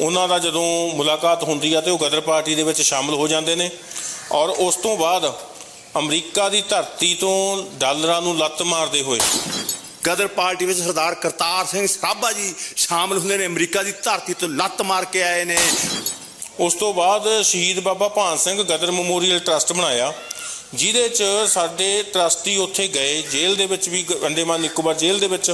ਉਹਨਾਂ ਦਾ ਜਦੋਂ ਮੁਲਾਕਾਤ ਹੁੰਦੀ ਆ ਤੇ ਉਹ ਗਦਰ ਪਾਰਟੀ ਦੇ ਵਿੱਚ ਸ਼ਾਮਲ ਹੋ ਜਾਂਦੇ ਨੇ ਔਰ ਉਸ ਤੋਂ ਬਾਅਦ ਅਮਰੀਕਾ ਦੀ ਧਰਤੀ ਤੋਂ ਡਾਲਰਾਂ ਨੂੰ ਲੱਤ ਮਾਰਦੇ ਹੋਏ ਗਦਰ ਪਾਰਟੀ ਵਿੱਚ ਸਰਦਾਰ ਕਰਤਾਰ ਸਿੰਘ ਸਰਾਭਾ ਜੀ ਸ਼ਾਮਲ ਹੁੰਦੇ ਨੇ ਅਮਰੀਕਾ ਦੀ ਧਰਤੀ ਤੋਂ ਲੱਤ ਮਾਰ ਕੇ ਆਏ ਨੇ। ਉਸ ਤੋਂ ਬਾਅਦ ਸ਼ਹੀਦ ਬਾਬਾ ਭਾਨ ਸਿੰਘ ਗਦਰ ਮੈਮੋਰੀਅਲ ਟਰਸਟ ਬਣਾਇਆ ਜਿਹਦੇ 'ਚ ਸਾਡੇ ਟਰਸਟੀ ਉੱਥੇ ਗਏ ਜੇਲ੍ਹ ਦੇ ਵਿੱਚ ਵੀ ਅੰਡੇਮਾਨ ਨਿਕੋਬਾਰ ਜੇਲ੍ਹ ਦੇ ਵਿੱਚ।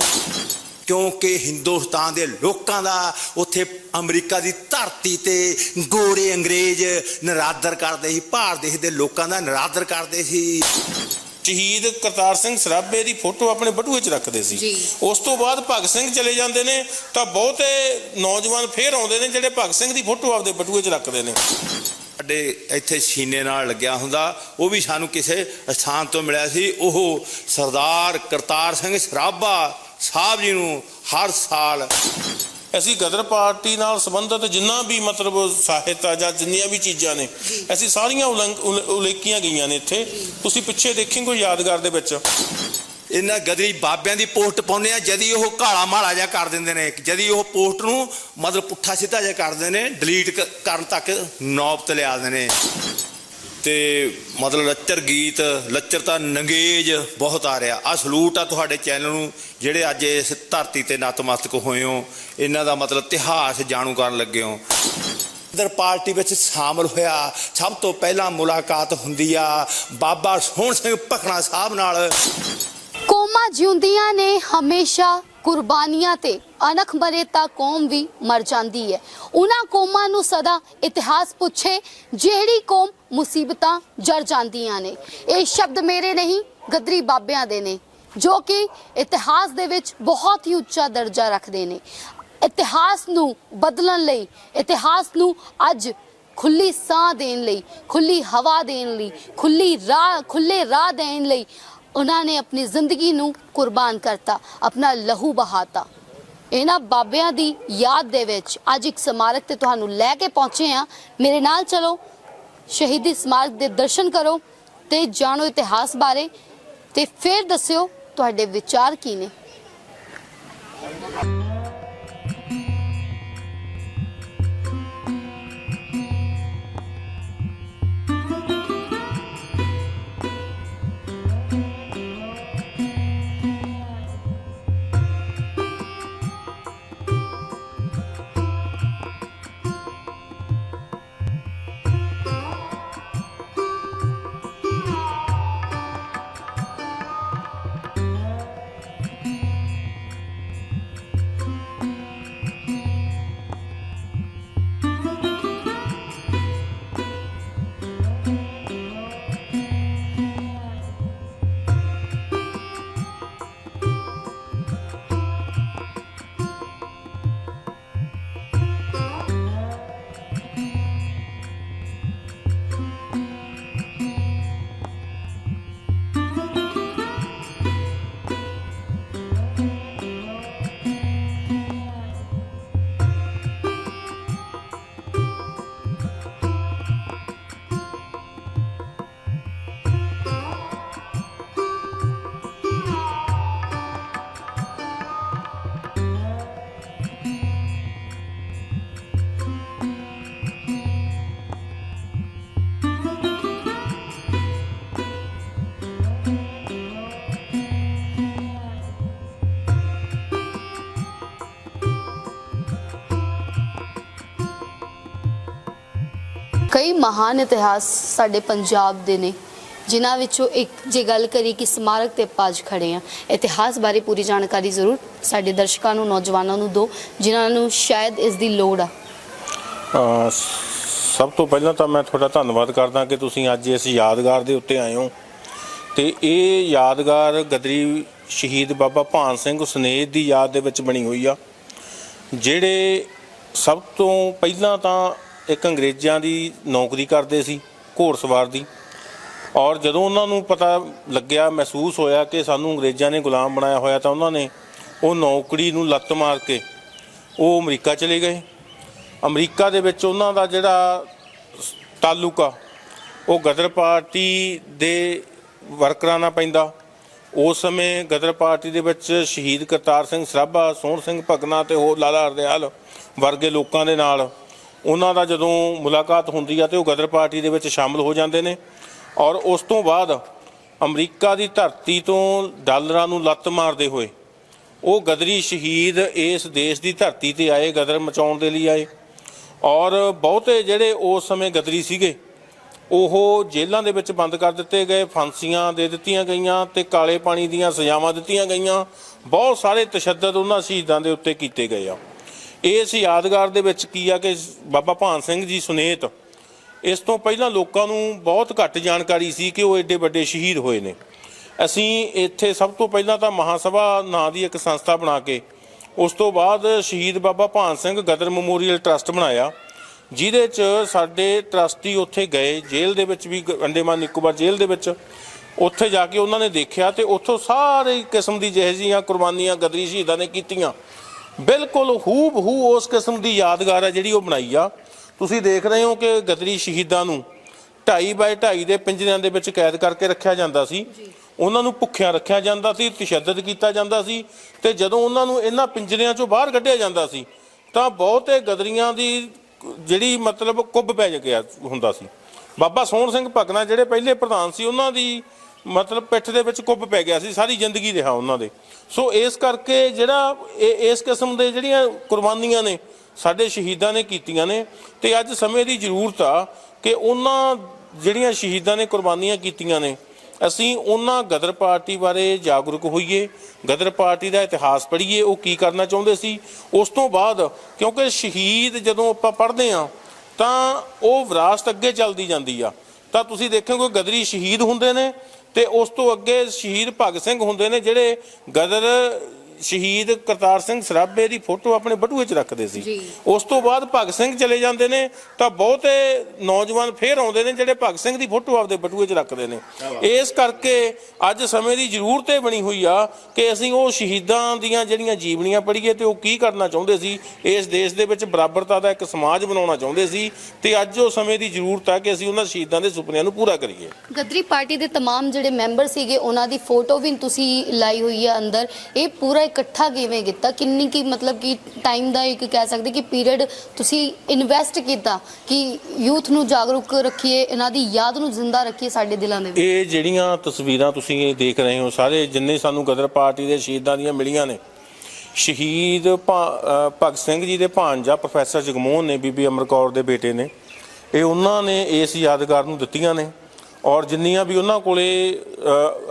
ਕਿਉਂਕਿ ਹਿੰਦੁਸਤਾਨ ਦੇ ਲੋਕਾਂ ਦਾ ਉੱਥੇ ਅਮਰੀਕਾ ਦੀ ਧਰਤੀ ਤੇ ਗੋਰੇ ਅੰਗਰੇਜ਼ ਨਰਾਦਰ ਕਰਦੇ ਸੀ ਭਾਰਤ ਦੇਸ਼ ਦੇ ਲੋਕਾਂ ਦਾ ਨਰਾਦਰ ਕਰਦੇ ਸੀ। ਸ਼ਹੀਦ ਕਰਤਾਰ ਸਿੰਘ ਸਰਾਭੇ ਦੀ ਫੋਟੋ ਆਪਣੇ ਬਟੂਏ 'ਚ ਰੱਖਦੇ ਸੀ। ਉਸ ਤੋਂ ਬਾਅਦ ਭਗਤ ਸਿੰਘ ਚਲੇ ਜਾਂਦੇ ਨੇ ਤਾਂ ਬਹੁਤੇ ਨੌਜਵਾਨ ਫੇਰ ਆਉਂਦੇ ਨੇ ਜਿਹੜੇ ਭਗਤ ਸਿੰਘ ਦੀ ਫੋਟੋ ਆਪਦੇ ਬਟੂਏ 'ਚ ਰੱਖਦੇ ਨੇ। ਸਾਡੇ ਇੱਥੇ ਸੀਨੇ ਨਾਲ ਲੱਗਿਆ ਹੁੰਦਾ ਉਹ ਵੀ ਸਾਨੂੰ ਕਿਸੇ ਸਥਾਨ ਤੋਂ ਮਿਲਿਆ ਸੀ। ਉਹ ਸਰਦਾਰ ਕਰਤਾਰ ਸਿੰਘ ਸਰਾਭਾ ਸਾਹਿਬ ਜੀ ਨੂੰ ਹਰ ਸਾਲ ਅਸੀਂ ਗਦਰ ਪਾਰਟੀ ਨਾਲ ਸੰਬੰਧਿਤ ਜਿੰਨਾ ਵੀ ਮਤਲਬ ਸਾਹਿਤ ਆ ਜਾਂ ਜਿੰਨੀਆਂ ਵੀ ਚੀਜ਼ਾਂ ਨੇ ਅਸੀਂ ਸਾਰੀਆਂ ਉਲੰਘ- ਉਲ- ਉਲੇਖੀਆਂ ਗਈਆਂ ਨੇ ਇੱਥੇ। ਤੁਸੀਂ ਪਿੱਛੇ ਦੇਖੇਂਗੇ ਯਾਦਗਾਰ ਦੇ ਵਿੱਚ? ਇਹਨਾਂ ਗਦਰੀ ਬਾਬਿਆਂ ਦੀ ਪੋਸਟ ਪਾਉਂਦੇ ਆ ਜਦੀ ਉਹ ਕਾਲਾ ਮਾਲਾ ਜਿਹਾ ਕਰ ਦਿੰਦੇ ਨੇ। ਜਦੀ ਉਹ ਪੋਸਟ ਨੂੰ ਮਤਲਬ ਪੁੱਠਾ ਸਿੱਧਾ ਜਿਹਾ ਕਰ ਦਿੰਦੇ ਨੇ ਡਿਲੀਟ ਕਰਨ ਤੱਕ ਨੌਬਤ ਤੇ ਲਿਆ ਦਿੰਦੇ ਨੇ। ਤੇ ਮਤਲਬ ਲੱਚਰ ਗੀਤ ਲੱਚਰਤਾ ਨੰਗੇਜ ਬਹੁਤ ਆ ਰਿਹਾ। ਆ ਸਲੂਟ ਆ ਤੁਹਾਡੇ ਚੈਨਲ ਨੂੰ, ਜਿਹੜੇ ਅੱਜ ਇਸ ਧਰਤੀ ਤੇ ਨਤਮਸਤਕ ਹੋਏ ਹੋ, ਇਹਨਾਂ ਦਾ ਮਤਲਬ ਇਤਿਹਾਸ ਜਾਣੂ ਕਰਨ ਲੱਗੇ ਹੋ। ਦਰ ਪਾਰਟੀ ਵਿੱਚ ਸ਼ਾਮਲ ਹੋਇਆ, ਸਭ ਤੋਂ ਪਹਿਲਾਂ ਮੁਲਾਕਾਤ ਹੁੰਦੀ ਆ ਬਾਬਾ ਸੋਹਣ ਸਿੰਘ ਭਖਣਾ ਸਾਹਿਬ ਨਾਲ। ਕੌਮਾਂ ਜਿਉਂਦੀਆਂ ਨੇ ਹਮੇਸ਼ਾ, ਕੁਰਬਾਨੀਆਂ ਤੇ, ਅਣਖ ਮਰੇ ਤਾਂ ਕੌਮ ਵੀ ਮਰ ਜਾਂਦੀ ਹੈ। ਉਹਨਾਂ ਕੌਮਾਂ ਨੂੰ ਸਦਾ ਇਤਿਹਾਸ ਪੁੱਛੇ, ਜਿਹੜੀ ਕੌਮ ਮੁਸੀਬਤਾਂ ਜੜ ਜਾਂਦੀਆਂ ਨੇ। ਇਹ ਸ਼ਬਦ ਮੇਰੇ ਨਹੀਂ, ਗਦਰੀ ਬਾਬਿਆਂ ਦੇ ਨੇ, ਜੋ ਕਿ ਇਤਿਹਾਸ ਦੇ ਵਿੱਚ ਬਹੁਤ ਹੀ ਉੱਚਾ ਦਰਜਾ ਰੱਖਦੇ ਨੇ। ਇਤਿਹਾਸ ਨੂੰ ਬਦਲਣ ਲਈ, ਇਤਿਹਾਸ ਨੂੰ ਅੱਜ ਖੁੱਲੀ ਸਾਹ ਦੇਣ ਲਈ, ਖੁੱਲੀ ਹਵਾ ਦੇਣ ਲਈ, ਖੁੱਲੀ ਰਾਹ, ਖੁੱਲੇ ਰਾਹ ਦੇਣ ਲਈ ਉਹਨਾਂ ਨੇ ਆਪਣੀ ਜ਼ਿੰਦਗੀ ਨੂੰ ਕੁਰਬਾਨ ਕਰਤਾ, ਆਪਣਾ ਲਹੂ ਬਹਾਤਾ। ਇਹਨਾਂ ਬਾਬਿਆਂ ਦੀ ਯਾਦ ਦੇ ਵਿੱਚ ਅੱਜ ਇੱਕ ਸਮਾਰਕ ਤੇ ਤੁਹਾਨੂੰ ਲੈ ਕੇ ਪਹੁੰਚੇ ਆ ਮੇਰੇ ਨਾਲ ਚਲੋ ਸ਼ਹੀਦੀ ਸਮਾਰਕ ਦੇ ਦਰਸ਼ਨ ਕਰੋ ਤੇ ਜਾਣੋ ਇਤਿਹਾਸ ਬਾਰੇ ਤੇ ਫਿਰ ਦੱਸਿਓ ਤੁਹਾਡੇ ਵਿਚਾਰ ਕੀ ਨੇ। ਕਈ ਮਹਾਨ ਇਤਿਹਾਸ ਸਾਡੇ ਪੰਜਾਬ ਦੇ ਨੇ, ਜਿਨ੍ਹਾਂ ਵਿੱਚੋਂ ਇੱਕ ਜੇ ਗੱਲ ਕਰੀ ਕਿ ਸਮਾਰਕ ਤੇ ਆਪਾਂ ਅੱਜ ਖੜੇ ਆ ਇਤਿਹਾਸ ਬਾਰੇ ਪੂਰੀ ਜਾਣਕਾਰੀ ਜ਼ਰੂਰ ਸਾਡੇ ਦਰਸ਼ਕਾਂ ਨੂੰ, ਨੌਜਵਾਨਾਂ ਨੂੰ ਦਿਓ, ਜਿਨ੍ਹਾਂ ਨੂੰ ਸ਼ਾਇਦ ਇਸ ਦੀ ਲੋੜ ਆ। ਸਭ ਤੋਂ ਪਹਿਲਾਂ ਤਾਂ ਮੈਂ ਤੁਹਾਡਾ ਧੰਨਵਾਦ ਕਰਦਾ ਕਿ ਤੁਸੀਂ ਅੱਜ ਇਸ ਯਾਦਗਾਰ ਦੇ ਉੱਤੇ ਆਏ ਹੋ। ਤੇ ਇਹ ਯਾਦਗਾਰ ਗਦਰੀ ਸ਼ਹੀਦ ਬਾਬਾ ਭਾਨ ਸਿੰਘ ਸਨੇਹ ਦੀ ਯਾਦ ਦੇ ਵਿੱਚ ਬਣੀ ਹੋਈ ਆ, ਜਿਹੜੇ ਸਭ ਤੋਂ ਪਹਿਲਾਂ ਤਾਂ ਇੱਕ ਅੰਗਰੇਜ਼ਾਂ ਦੀ ਨੌਕਰੀ ਕਰਦੇ ਸੀ ਘੋੜਸਵਾਰ ਦੀ। ਔਰ ਜਦੋਂ ਉਹਨਾਂ ਨੂੰ ਪਤਾ ਲੱਗਿਆ, ਮਹਿਸੂਸ ਹੋਇਆ ਕਿ ਸਾਨੂੰ ਅੰਗਰੇਜ਼ਾਂ ਨੇ ਗੁਲਾਮ ਬਣਾਇਆ ਹੋਇਆ, ਤਾਂ ਉਹਨਾਂ ਨੇ ਉਹ ਨੌਕਰੀ ਨੂੰ ਲੱਤ ਮਾਰ ਕੇ ਉਹ ਅਮਰੀਕਾ ਚਲੇ ਗਏ। ਅਮਰੀਕਾ ਦੇ ਵਿੱਚ ਉਹਨਾਂ ਦਾ ਜਿਹੜਾ ਸ- ਤਾਲੁਕ ਆ, ਉਹ ਗਦਰ ਪਾਰਟੀ ਦੇ ਵਰਕਰਾਂ ਨਾਲ ਪੈਂਦਾ। ਉਸ ਸਮੇਂ ਗਦਰ ਪਾਰਟੀ ਦੇ ਵਿੱਚ ਸ਼ਹੀਦ ਕਰਤਾਰ ਸਿੰਘ ਸਰਾਭਾ, ਸੋਹਣ ਸਿੰਘ ਭਗਨਾ ਤੇ ਹੋਰ ਲਾਲਾ ਹਰਦਿਆਲ ਵਰਗੇ ਲੋਕਾਂ ਦੇ ਨਾਲ ਉਹਨਾਂ ਦਾ ਜਦੋਂ ਮੁਲਾਕਾਤ ਹੁੰਦੀ ਆ ਤੇ ਉਹ ਗਦਰ ਪਾਰਟੀ ਦੇ ਵਿੱਚ ਸ਼ਾਮਲ ਹੋ ਜਾਂਦੇ ਨੇ ਔਰ ਉਸ ਤੋਂ ਬਾਅਦ ਅਮਰੀਕਾ ਦੀ ਧਰਤੀ ਤੋਂ ਡਾਲਰਾਂ ਨੂੰ ਲੱਤ ਮਾਰਦੇ ਹੋਏ ਉਹ ਗਦਰੀ ਸ਼ਹੀਦ ਇਸ ਦੇਸ਼ ਦੀ ਧਰਤੀ ਤੇ ਆਏ, ਗਦਰ ਮਚਾਉਣ ਦੇ ਲਈ ਆਏ। ਔਰ ਬਹੁਤੇ ਜਿਹੜੇ ਉਸ ਸਮੇਂ ਗਦਰੀ ਸੀਗੇ, ਉਹ ਜੇਲ੍ਹਾਂ ਦੇ ਵਿੱਚ ਬੰਦ ਕਰ ਦਿੱਤੇ ਗਏ, ਫਾਂਸੀਆਂ ਦੇ ਦਿੱਤੀਆਂ ਗਈਆਂ ਤੇ ਕਾਲੇ ਪਾਣੀ ਦੀਆਂ ਸਜ਼ਾਵਾਂ ਦਿੱਤੀਆਂ ਗਈਆਂ। ਬਹੁਤ ਸਾਰੇ ਤਸ਼ੱਦਦ ਉਹਨਾਂ ਸ਼ਹੀਦਾਂ ਦੇ ਉੱਤੇ ਕੀਤੇ ਗਏ ਆ। ਇਸ ਯਾਦਗਾਰ ਦੇ ਵਿੱਚ ਕੀ ਆ ਕਿ ਬਾਬਾ ਭਾਨ ਸਿੰਘ ਜੀ ਸੁਨੇਤ, ਇਸ ਤੋਂ ਪਹਿਲਾਂ ਲੋਕਾਂ ਨੂੰ ਬਹੁਤ ਘੱਟ ਜਾਣਕਾਰੀ ਸੀ ਕਿ ਉਹ ਐਡੇ ਵੱਡੇ ਸ਼ਹੀਦ ਹੋਏ ਨੇ। ਅਸੀਂ ਇੱਥੇ ਸਭ ਤੋਂ ਪਹਿਲਾਂ ਤਾਂ ਮਹਾਸਭਾ ਨਾਂ ਦੀ ਇੱਕ ਸੰਸਥਾ ਬਣਾ ਕੇ, ਉਸ ਤੋਂ ਬਾਅਦ ਸ਼ਹੀਦ ਬਾਬਾ ਭਾਨ ਸਿੰਘ ਗਦਰ ਮੈਮੋਰੀਅਲ ਟਰਸਟ ਬਣਾਇਆ, ਜਿਹਦੇ 'ਚ ਸਾਡੇ ਟਰਸਟੀ ਉੱਥੇ ਗਏ, ਜੇਲ੍ਹ ਦੇ ਵਿੱਚ ਵੀ ਗ- ਅੰਡੇਮਾਨ ਨਿਕੋਬਾਰ ਜੇਲ੍ਹ ਦੇ ਵਿੱਚ, ਉੱਥੇ ਜਾ ਕੇ ਉਹਨਾਂ ਨੇ ਦੇਖਿਆ ਤੇ ਉੱਥੋਂ ਸਾਰੇ ਕਿਸਮ ਦੀ ਜਿਹੋ ਜਿਹੀਆਂ ਕੁਰਬਾਨੀਆਂ ਗਦਰੀ ਸ਼ਹੀਦਾਂ ਨੇ ਕੀਤੀਆਂ। ਬਿਲਕੁਲ ਹੂਬ ਹੂ ਉਸ ਕਿਸਮ ਦੀ ਯਾਦਗਾਰ ਹੈ ਜਿਹੜੀ ਉਹ ਬਣਾਈ ਆ। ਤੁਸੀਂ ਦੇਖ ਰਹੇ ਹੋ ਕਿ ਗਦਰੀ ਸ਼ਹੀਦਾਂ ਨੂੰ 2.5 ਬਾਏ 2.5 ਦੇ ਪਿੰਜਰਿਆਂ ਦੇ ਵਿੱਚ ਕੈਦ ਕਰਕੇ ਰੱਖਿਆ ਜਾਂਦਾ ਸੀ। ਉਹਨਾਂ ਨੂੰ ਭੁੱਖਿਆਂ ਰੱਖਿਆ ਜਾਂਦਾ ਸੀ ਤਸ਼ੱਦਦ ਕੀਤਾ ਜਾਂਦਾ ਸੀ ਤੇ ਜਦੋਂ ਉਹਨਾਂ ਨੂੰ ਇਹਨਾਂ ਪਿੰਜਰਿਆਂ ਚੋਂ ਬਾਹਰ ਕੱਢਿਆ ਜਾਂਦਾ ਸੀ ਤਾਂ ਬਹੁਤੇ ਗਦਰੀਆਂ ਦੀ ਜਿਹੜੀ ਮਤਲਬ ਕੁੱਬ ਪੈ ਗਿਆ ਹੁੰਦਾ ਸੀ। ਬਾਬਾ ਸੋਹਣ ਸਿੰਘ ਭਗਨਾ ਜਿਹੜੇ ਪਹਿਲੇ ਪ੍ਰਧਾਨ ਸੀ ਉਹਨਾਂ ਦੀ ਮਤਲਬ ਪਿੱਠ ਦੇ ਵਿੱਚ ਕੁੱਬ ਪੈ ਗਿਆ ਸੀ, ਸਾਰੀ ਜ਼ਿੰਦਗੀ ਰਿਹਾ ਉਹਨਾਂ ਦੇ। ਸੋ ਇਸ ਕਰਕੇ ਜਿਹੜਾ ਇਹ- ਇਸ ਕਿਸਮ ਦੇ ਜਿਹੜੀਆਂ ਕੁਰਬਾਨੀਆਂ ਨੇ, ਸਾਡੇ ਸ਼ਹੀਦਾਂ ਨੇ ਕੀਤੀਆਂ ਨੇ, ਤੇ ਅੱਜ ਸਮੇਂ ਦੀ ਜ਼ਰੂਰਤ ਆ ਕਿ ਉਹਨਾਂ ਜਿਹੜੀਆਂ ਸ਼ਹੀਦਾਂ ਨੇ ਕੁਰਬਾਨੀਆਂ ਕੀਤੀਆਂ ਨੇ, ਅਸੀਂ ਉਹਨਾਂ ਗਦਰ ਪਾਰਟੀ ਬਾਰੇ ਜਾਗਰੂਕ ਹੋਈਏ, ਗਦਰ ਪਾਰਟੀ ਦਾ ਇਤਿਹਾਸ ਪੜ੍ਹੀਏ, ਉਹ ਕੀ ਕਰਨਾ ਚਾਹੁੰਦੇ ਸੀ, ਉਸ ਤੋਂ ਬਾਅਦ ਕਿਉਂਕਿ ਸ਼ਹੀਦ ਜਦੋਂ ਆਪਾਂ ਪੜ੍ਹਦੇ ਆ ਤਾਂ ਉਹ ਵਿਰਾਸਤ ਅੱਗੇ ਚੱਲਦੀ ਜਾਂਦੀ ਆ। ਤਾਂ ਤੁਸੀਂ ਦੇਖੋਗੇ ਗਦਰੀ ਸ਼ਹੀਦ ਹੁੰਦੇ ਨੇ ਤੇ ਉਸ ਤੋਂ ਅੱਗੇ ਸ਼ਹੀਦ ਭਗਤ ਸਿੰਘ ਹੁੰਦੇ ਨੇ ਜਿਹੜੇ ਗਦਰ ਸ਼ਹੀਦ ਕਰਤਾਰ ਸਿੰਘ ਸਰਾਭੇ ਦੀ ਫੋਟੋ ਆਪਣੇ ਬਟੂਏ 'ਚ ਰੱਖਦੇ ਸੀ ਜੀ। ਉਸ ਤੋਂ ਬਾਅਦ ਭਗਤ ਸਿੰਘ ਚਲੇ ਜਾਂਦੇ ਨੇ ਤਾਂ ਬਹੁਤੇ ਨੌਜਵਾਨ ਫੇਰ ਆਉਂਦੇ ਨੇ ਜਿਹੜੇ ਭਗਤ ਸਿੰਘ ਦੀ ਫੋਟੋ ਆਪਦੇ ਬਟੂਏ 'ਚ ਰੱਖਦੇ ਨੇ ਇਸ ਕਰਕੇ ਅੱਜ ਸਮੇਂ ਦੀ ਜ਼ਰੂਰਤ ਇਹ ਬਣੀ ਹੋਈ ਆ ਕਿ ਅਸੀਂ ਉਹ ਸ਼ਹੀਦਾਂ ਦੀਆਂ ਜਿਹੜੀਆਂ ਜੀਵਨੀਆਂ ਪੜ੍ਹੀਏ ਤੇ ਉਹ ਕੀ ਕਰਨਾ ਚਾਹੁੰਦੇ ਸੀ ਇਸ ਦੇਸ਼ ਦੇ ਵਿੱਚ ਬਰਾਬਰਤਾ ਦਾ ਇੱਕ ਸਮਾਜ ਬਣਾਉਣਾ ਚਾਹੁੰਦੇ ਸੀ ਤੇ ਅੱਜ ਉਹ ਸਮੇਂ ਦੀ ਜ਼ਰੂਰਤ ਆ ਕਿ ਅਸੀਂ ਉਹਨਾਂ ਸ਼ਹੀਦਾਂ ਦੇ ਸੁਪਨਿਆਂ ਨੂੰ ਪੂਰਾ ਕਰੀਏ ਗਦਰੀ ਪਾਰਟੀ ਦੇ तमाम ਜਿਹੜੇ ਮੈਂਬਰ ਸੀਗੇ ਉਹਨਾਂ ਦੀ ਫੋਟੋ ਵੀ ਤੁਸੀਂ ਲਾਈ ਹੋਈ ਹੈ ਅੰਦਰ ਇਹ ਪੂਰਾ ਇਕੱਠਾ ਕਿਵੇਂ ਕੀਤਾ? ਕਿੰਨੀ ਕੀ ਮਤਲਬ ਕਿ ਟਾਈਮ ਦਾ ਇੱਕ ਕਹਿ ਸਕਦੇ ਕਿ ਪੀਰੀਅਡ ਤੁਸੀਂ ਇਨਵੈਸਟ ਕੀਤਾ ਕਿ ਯੂਥ ਨੂੰ ਜਾਗਰੂਕ ਰੱਖੀਏ, ਇਹਨਾਂ ਦੀ ਯਾਦ ਨੂੰ ਜ਼ਿੰਦਾ ਰੱਖੀਏ ਸਾਡੇ ਦਿਲਾਂ ਦੇ ਵਿੱਚ? ਇਹ ਜਿਹੜੀਆਂ ਤਸਵੀਰਾਂ ਤੁਸੀਂ ਦੇਖ ਰਹੇ ਹੋ, ਸਾਰੇ ਜਿੰਨੇ ਸਾਨੂੰ ਗਦਰ ਪਾਰਟੀ ਦੇ ਸ਼ਹੀਦਾਂ ਦੀਆਂ ਮਿਲੀਆਂ ਨੇ, ਸ਼ਹੀਦ ਭਾ- ਭਗਤ ਸਿੰਘ ਜੀ ਦੇ ਭਾਂਜਾ ਪ੍ਰੋਫੈਸਰ ਜਗਮੋਹਨ ਨੇ, ਬੀਬੀ ਅਮਰ ਕੌਰ ਦੇ ਬੇਟੇ ਨੇ, ਇਹ ਉਹਨਾਂ ਨੇ ਇਸ ਯਾਦਗਾਰ ਨੂੰ ਦਿੱਤੀਆਂ ਨੇ ਔਰ ਜਿੰਨੀਆਂ ਵੀ ਉਹਨਾਂ ਕੋਲੇ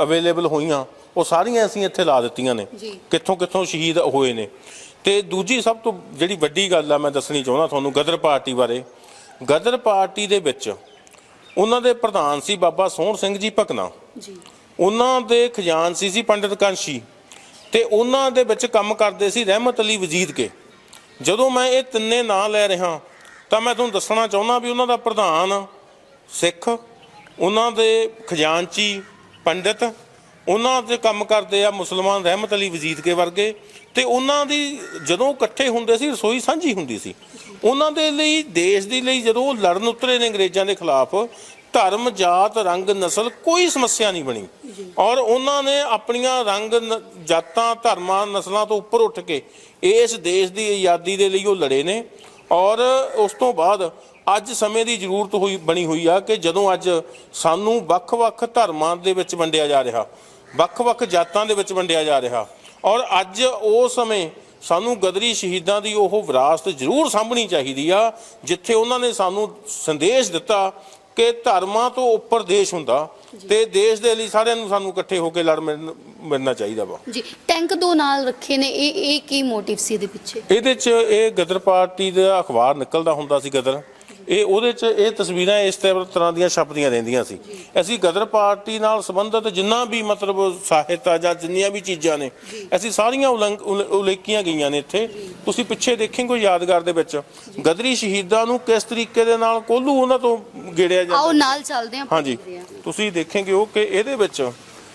ਅਵੇਲੇਬਲ ਹੋਈਆਂ ਉਹ ਸਾਰੀਆਂ ਅਸੀਂ ਇੱਥੇ ਲਾ ਦਿੱਤੀਆਂ ਨੇ। ਕਿੱਥੋਂ ਕਿੱਥੋਂ ਸ਼ਹੀਦ ਹੋਏ ਨੇ। ਤੇ ਦੂਜੀ ਸਭ ਤੋਂ ਜਿਹੜੀ ਵੱਡੀ ਗੱਲ ਆ ਮੈਂ ਦੱਸਣੀ ਚਾਹੁੰਦਾ ਤੁਹਾਨੂੰ ਗਦਰ ਪਾਰਟੀ ਬਾਰੇ। ਗਦਰ ਪਾਰਟੀ ਦੇ ਵਿੱਚ ਉਹਨਾਂ ਦੇ ਪ੍ਰਧਾਨ ਸੀ ਬਾਬਾ ਸੋਹਣ ਸਿੰਘ ਜੀ ਭਕਨਾ। ਜੀ। ਉਹਨਾਂ ਦੇ ਖਜ਼ਾਨਸੀ ਸੀ ਪੰਡਿਤ ਕਾਂਸ਼ੀ। ਤੇ ਉਹਨਾਂ ਦੇ ਵਿੱਚ ਕੰਮ ਕਰਦੇ ਸੀ ਰਹਿਮਤ ਅਲੀ ਵਜੀਦ ਕੇ। ਜਦੋਂ ਮੈਂ ਇਹ ਤਿੰਨੇ ਨਾਂ ਲੈ ਰਿਹਾ ਤਾਂ ਮੈਂ ਤੁਹਾਨੂੰ ਦੱਸਣਾ ਚਾਹੁੰਦਾ ਵੀ ਉਹਨਾਂ ਦਾ ਪ੍ਰਧਾਨ ਸਿੱਖ ਉਹਨਾਂ ਦੇ ਖਜ਼ਾਨਚੀ ਪੰਡਿਤ ਉਹਨਾਂ ਦੇ ਕੰਮ ਕਰਦੇ ਆ ਮੁਸਲਮਾਨ ਰਹਿਮਤ ਅਲੀ ਵਜੀਦ ਕੇ ਵਰਗੇ ਤੇ ਉਹਨਾਂ ਦੀ ਜਦੋਂ ਇਕੱਠੇ ਹੁੰਦੇ ਸੀ ਰਸੋਈ ਸਾਂਝੀ ਹੁੰਦੀ ਸੀ। ਉਹਨਾਂ ਦੇ ਲਈ ਦੇਸ਼ ਦੇ ਲਈ ਜਦੋਂ ਲੜਨ ਉਤਰੇ ਨੇ ਅੰਗਰੇਜ਼ਾਂ ਦੇ ਖਿਲਾਫ ਧਰਮ ਜਾਤ ਰੰਗ ਨਸਲ ਕੋਈ ਸਮੱਸਿਆ ਨਹੀਂ ਬਣੀ। ਔਰ ਉਹਨਾਂ ਨੇ ਆਪਣੀਆਂ ਰੰਗ ਜਾਤਾਂ ਧਰਮਾਂ ਨਸਲਾਂ ਤੋਂ ਉੱਪਰ ਉੱਠ ਕੇ ਇਸ ਦੇਸ਼ ਦੀ ਆਜ਼ਾਦੀ ਦੇ ਲਈ ਉਹ ਲੜੇ ਨੇ। ਔਰ ਉਸ ਤੋਂ ਬਾਅਦ ਅੱਜ ਸਮੇਂ ਦੀ ਜ਼ਰੂਰਤ ਹੋਈ ਬਣੀ ਹੋਈ ਆ ਕਿ ਜਦੋਂ ਅੱਜ ਸਾਨੂੰ ਵੱਖ-ਵੱਖ ਧਰਮਾਂ ਦੇ ਵਿੱਚ ਵੰਡਿਆ ਜਾ ਰਿਹਾ ਵੱਖ-ਵੱਖ ਜਾਤਾਂ ਦੇ ਵਿੱਚ ਵੰਡਿਆ ਜਾ ਰਿਹਾ। ਔਰ ਅੱਜ ਉਹ ਸਮੇਂ ਸਾਨੂੰ ਗਦਰੀ ਸ਼ਹੀਦਾਂ ਦੀ ਉਹ ਵਿਰਾਸਤ ਜ਼ਰੂਰ ਸਾਂਭਣੀ ਚਾਹੀਦੀ ਆ ਜਿੱਥੇ ਉਹਨਾਂ ਨੇ ਸਾਨੂੰ ਸੰਦੇਸ਼ ਦਿੱਤਾ ਕਿ ਧਰਮਾਂ ਤੋਂ ਉੱਪਰ ਦੇਸ਼ ਹੁੰਦਾ ਤੇ ਦੇਸ਼ ਦੇ ਲਈ ਸਾਰਿਆਂ ਨੂੰ ਸਾਨੂੰ ਇਕੱਠੇ ਹੋ ਕੇ ਲੜ ਮਿਲਣ- ਮਿਲਣਾ ਚਾਹੀਦਾ ਵਾ। ਜੀ ਟੈਂਕ ਦੋ ਨਾਲ ਰੱਖੇ ਨੇ ਇਹ ਇਹ ਕੀ ਮੋਟਿਵ ਸੀ ਇਹਦੇ ਪਿੱਛੇ? ਇਹਦੇ 'ਚ ਇਹ ਗਦਰ ਪਾਰਟੀ ਦਾ ਅਖਬਾਰ ਨਿਕਲਦਾ ਹੁੰਦਾ ਸੀ ਗਦਰ। ਇਹ ਉਹਦੇ 'ਚ ਇਹ ਤਸਵੀਰਾਂ ਇਸ ਤਰ੍ਹਾਂ ਦੀਆਂ ਛਪਦੀਆਂ ਰਹਿੰਦੀਆਂ ਸੀ। ਅਸੀਂ ਗਦਰ ਪਾਰਟੀ ਨਾਲ ਸੰਬੰਧਿਤ ਜਿੰਨਾ ਵੀ ਮਤਲਬ ਸਾਹਿਤ ਆ ਜਾਂ ਜਿੰਨੀਆਂ ਵੀ ਚੀਜ਼ਾਂ ਨੇ ਅਸੀਂ ਸਾਰੀਆਂ ਉਲੰਘ- ਉਲ- ਉਲੇਖੀਆਂ ਗਈਆਂ ਨੇ ਇੱਥੇ। ਤੁਸੀਂ ਪਿੱਛੇ ਦੇਖੇਂਗੇ ਯਾਦਗਾਰ ਦੇ ਵਿੱਚ ਗਦਰੀ ਸ਼ਹੀਦਾਂ ਨੂੰ ਕਿਸ ਤਰੀਕੇ ਦੇ ਨਾਲ ਕੋਲੂ ਉਹਨਾਂ ਤੋਂ ਗੇੜਿਆ ਜਾਂਦਾ ਆਓ ਨਾਲ ਚੱਲਦੇ ਹਾਂ ਹਾਂਜੀ। ਤੁਸੀਂ ਦੇਖੇਂਗੇ ਉਹ ਕਿ ਇਹਦੇ ਵਿੱਚ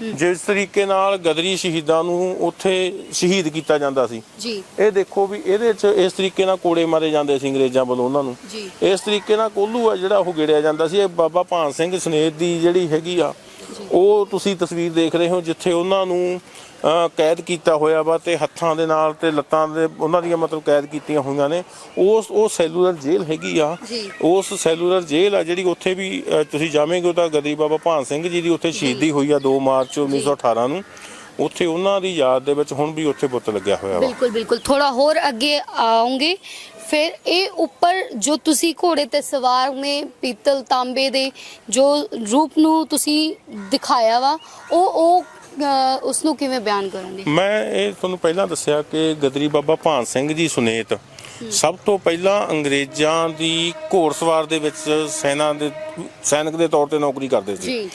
ਜਿਸ ਤਰੀਕੇ ਨਾਲ ਗਦਰੀ ਸ਼ਹੀਦਾਂ ਨੂੰ ਉੱਥੇ ਸ਼ਹੀਦ ਕੀਤਾ ਜਾਂਦਾ ਸੀ। ਜੀ। ਇਹ ਦੇਖੋ ਵੀ ਇਹਦੇ 'ਚ ਇਸ ਤਰੀਕੇ ਨਾਲ ਕੋੜੇ ਮਾਰੇ ਜਾਂਦੇ ਸੀ ਅੰਗਰੇਜ਼ਾਂ ਵੱਲੋਂ ਉਹਨਾਂ ਨੂੰ। ਜੀ। ਇਸ ਤਰੀਕੇ ਨਾਲ ਕੋਲੂ ਆ ਜਿਹੜਾ ਉਹ ਗਿੜਿਆ ਜਾਂਦਾ ਸੀ ਇਹ ਬਾਬਾ ਭਾਨ ਸਿੰਘ ਸਨੇਤ ਦੀ ਜਿਹੜੀ ਹੈਗੀ ਆ ਉਹ ਤੁਸੀਂ ਤਸਵੀਰ ਦੇਖ ਰਹੇ ਹੋ ਜਿੱਥੇ ਉਹਨਾਂ ਨੂੰ ਕੈਦ ਕੀਤਾ ਹੋਇਆ ਵਾ ਤੇ ਹੱਥਾਂ ਦੇ ਨਾਲ ਤੇ ਲੱਤਾਂ ਦੇ ਉਹਨਾਂ ਦੀਆਂ ਮਤਲਬ ਕੈਦ ਕੀਤੀਆਂ ਹੋਈਆਂ ਨੇ। ਉਸ ਉਹ ਸੈਲੂਲਰ ਜੇਲ੍ਹ ਹੈਗੀ ਆ। ਉਸ ਸੈਲੂਲਰ ਜੇਲ੍ਹ ਆ ਜਿਹੜੀ ਉੱਥੇ ਵੀ ਤੁਸੀਂ ਜਾਵੇਂਗੇ ਤਾਂ ਗਦੀ ਬਾਬਾ ਭਾਨ ਸਿੰਘ ਜੀ ਦੀ ਉੱਥੇ ਸ਼ਹੀਦੀ ਹੋਈ ਆ 2 ਮਾਰਚ 1918 ਨੂੰ। ਉੱਥੇ ਉਹਨਾਂ ਦੀ ਯਾਦ ਦੇ ਵਿੱਚ ਹੁਣ ਵੀ ਉੱਥੇ ਬੁੱਤ ਲੱਗਿਆ ਹੋਇਆ ਵਾ। ਬਿਲਕੁਲ ਬਿਲਕੁਲ। ਥੋੜਾ ਹੋਰ ਅੱਗੇ ਆਉਂਗੇ। ਫਿਰ ਇਹ ਉੱਪਰ ਜੋ ਤੁਸੀਂ ਘੋੜੇ ਤੇ ਸਵਾਰ ਨੇ ਪੀਤਲ ਤਾਂਬੇ ਦੇ ਜੋ ਰੂਪ ਨੂੰ ਤੁਸੀਂ ਦਿਖਾਇਆ ਵਾ ਉਹ ਉਹ ਉਸ ਨੂੰ ਕਿਵੇਂ ਬਿਆਨ ਕਰੋਗੇ? ਮੈਂ ਇਹ ਤੁਹਾਨੂੰ ਪਹਿਲਾਂ ਦੱਸਿਆ ਕਿ ਗਦਰੀ ਬਾਬਾ ਭਾਨ ਸਿੰਘ ਜੀ ਸੁਨੇਤ ਸਭ ਤੋਂ ਪਹਿਲਾਂ ਅੰਗਰੇਜ਼ਾਂ ਦੀ ਘੋੜਸਵਾਰ ਦੇ ਵਿੱਚ ਸੈਨਾ ਦੇ ਸੈਨਿਕ ਦੇ ਤੌਰ ਤੇ ਨੌਕਰੀ ਕਰਦੇ ਸੀ। ਜੀ।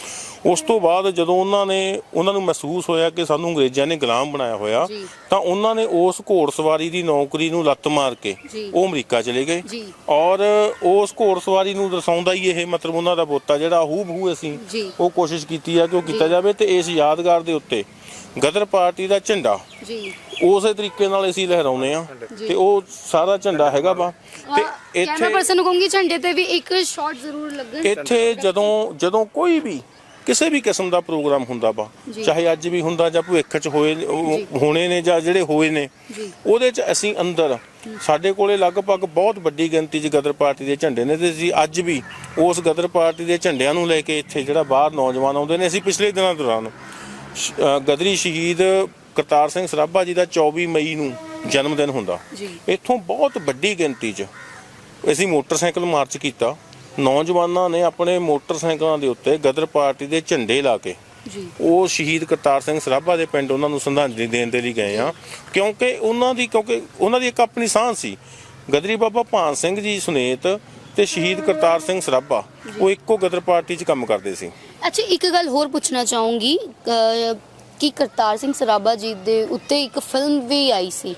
ਉਸ ਤੋਂ ਬਾਅਦ ਜਦੋਂ ਉਹਨਾਂ ਨੇ ਉਹਨਾਂ ਨੂੰ ਮਹਿਸੂਸ ਹੋਇਆ ਕਿ ਸਾਨੂੰ ਅੰਗਰੇਜ਼ਾਂ ਨੇ ਗੁਲਾਮ ਬਣਾਇਆ ਹੋਇਆ। ਤਾਂ ਉਹਨਾਂ ਨੇ ਉਸ ਘੋੜਸਵਾਰੀ ਦੀ ਨੌਕਰੀ ਨੂੰ ਲੱਤ ਮਾਰ ਕੇ। ਉਹ ਅਮਰੀਕਾ ਚਲੇ ਗਏ। ਔਰ ਉਸ ਘੋੜਸਵਾਰੀ ਨੂੰ ਦਰਸਾਉਂਦਾ ਹੀ ਇਹ ਮਤਲਬ ਉਹਨਾਂ ਦਾ ਬੋਤਾ ਜਿਹੜਾ ਹੂ ਬਹੂ ਅਸੀਂ। ਉਹ ਕੋਸ਼ਿਸ਼ ਕੀਤੀ ਆ ਕਿ ਉਹ ਕੀਤਾ ਜਾਵੇ ਤੇ ਇਸ ਯਾਦਗਾਰ ਦੇ ਉੱਤੇ ਗਦਰ ਪਾਰਟੀ ਦਾ ਝੰਡਾ ਜੀ ਉਸੇ ਤਰੀਕੇ ਨਾਲ ਅਸੀਂ ਲਹਿਰਾਉਨੇ ਆ ਤੇ ਉਹ ਸਾਰਾ ਝੰਡਾ ਹੈਗਾ ਵਾ ਤੇ ਕੈਮਰਾ ਇੱਥੇ ਪਰਸਨ ਨੂੰ ਕਹੂੰਗੀ ਝੰਡੇ ਤੇ ਵੀ ਇੱਕ ਸ਼ਾਟ ਜ਼ਰੂਰ ਲੱਗਣ ਇੱਥੇ ਜਦੋਂ ਜਦੋਂ ਕੋਈ ਵੀ ਕਿਸੇ ਵੀ ਕਿਸਮ ਦਾ ਪ੍ਰੋਗਰਾਮ ਹੁੰਦਾ ਵਾ ਜੀ। ਚਾਹੇ ਅੱਜ ਵੀ ਹੁੰਦਾ ਜਾਂ ਭਵਿੱਖ ਚ ਹੋਏ ਹੋਣੇ ਨੇ ਜਾਂ ਜਿਹੜੇ ਹੋਏ ਨੇ ਜੀ। ਉਹਦੇ ਚ ਅਸੀਂ ਅੰਦਰ ਸਾਡੇ ਕੋਲੇ ਲਗਭਗ ਬਹੁਤ ਵੱਡੀ ਗਿਣਤੀ 'ਚ ਗਦਰ ਪਾਰਟੀ ਦੇ ਝੰਡੇ ਨੇ ਤੇ ਅਸੀਂ ਅੱਜ ਵੀ ਉਸ ਗਦਰ ਪਾਰਟੀ ਦੇ ਝੰਡਿਆਂ ਨੂੰ ਲੈ ਕੇ ਇੱਥੇ ਜਿਹੜਾ ਬਾਹਰ ਨੌਜਵਾਨ ਆਉਂਦੇ ਨੇ ਅਸੀਂ ਪਿਛਲੇ ਦਿਨਾਂ ਦੌਰਾਨ ਗਦਰੀ ਸ਼ਹੀਦ ਕਰਤਾਰ ਸਿੰਘ ਸਰਾਭਾ ਜੀ ਦਾ 24 ਮਈ ਨੂੰ ਜਨਮ ਦਿਨ ਹੁੰਦਾ ਜੀ। ਇੱਥੋਂ ਬਹੁਤ ਵੱਡੀ ਗਿਣਤੀ 'ਚ ਅਸੀਂ ਮੋਟਰਸਾਈਕਲ ਮਾਰਚ ਕੀਤਾ ਨੌਜਵਾਨਾਂ ਨੇ ਆਪਣੇ ਮੋਟਰਸਾਈਕਲਾਂ ਦੇ ਉੱਤੇ ਗਦਰ ਪਾਰਟੀ ਦੇ ਝੰਡੇ ਲਾ ਕੇ ਉਹ ਸ਼ਹੀਦ ਕਰਤਾਰ ਸਿੰਘ ਸਰਾਭਾ ਦੇ ਪਿੰਡ ਉਹਨਾਂ ਨੂੰ ਸ਼ਰਧਾਂਜਲੀ ਦੇਣ ਦੇ ਲਈ ਗਏ ਆ। ਕਿਉਂਕਿ ਉਹਨਾਂ ਦੀ ਕਿਉਂਕਿ ਉਹਨਾਂ ਦੀ ਇੱਕ ਆਪਣੀ ਸਾਂਝ ਸੀ। ਗਦਰੀ ਬਾਬਾ ਭਾਨ ਸਿੰਘ ਜੀ ਸੁਨੇਤ ਤੇ ਸ਼ਹੀਦ ਕਰਤਾਰ ਸਿੰਘ ਸਰਾਭਾ ਉਹ ਇੱਕੋ ਗਦਰ ਪਾਰਟੀ 'ਚ ਕੰਮ ਕਰਦੇ ਸੀ। ਅੱਛਾ ਇੱਕ ਗੱਲ ਹੋਰ ਪੁੱਛਣਾ ਚਾਹੂੰਗੀ। ਕਿ ਕਰਤਾਰ ਸਿੰਘ ਸਰਾਭਾ ਜੀ ਦੇ ਉੱਤੇ ਇੱਕ ਫਿਲਮ ਵੀ ਆਈ ਸੀ।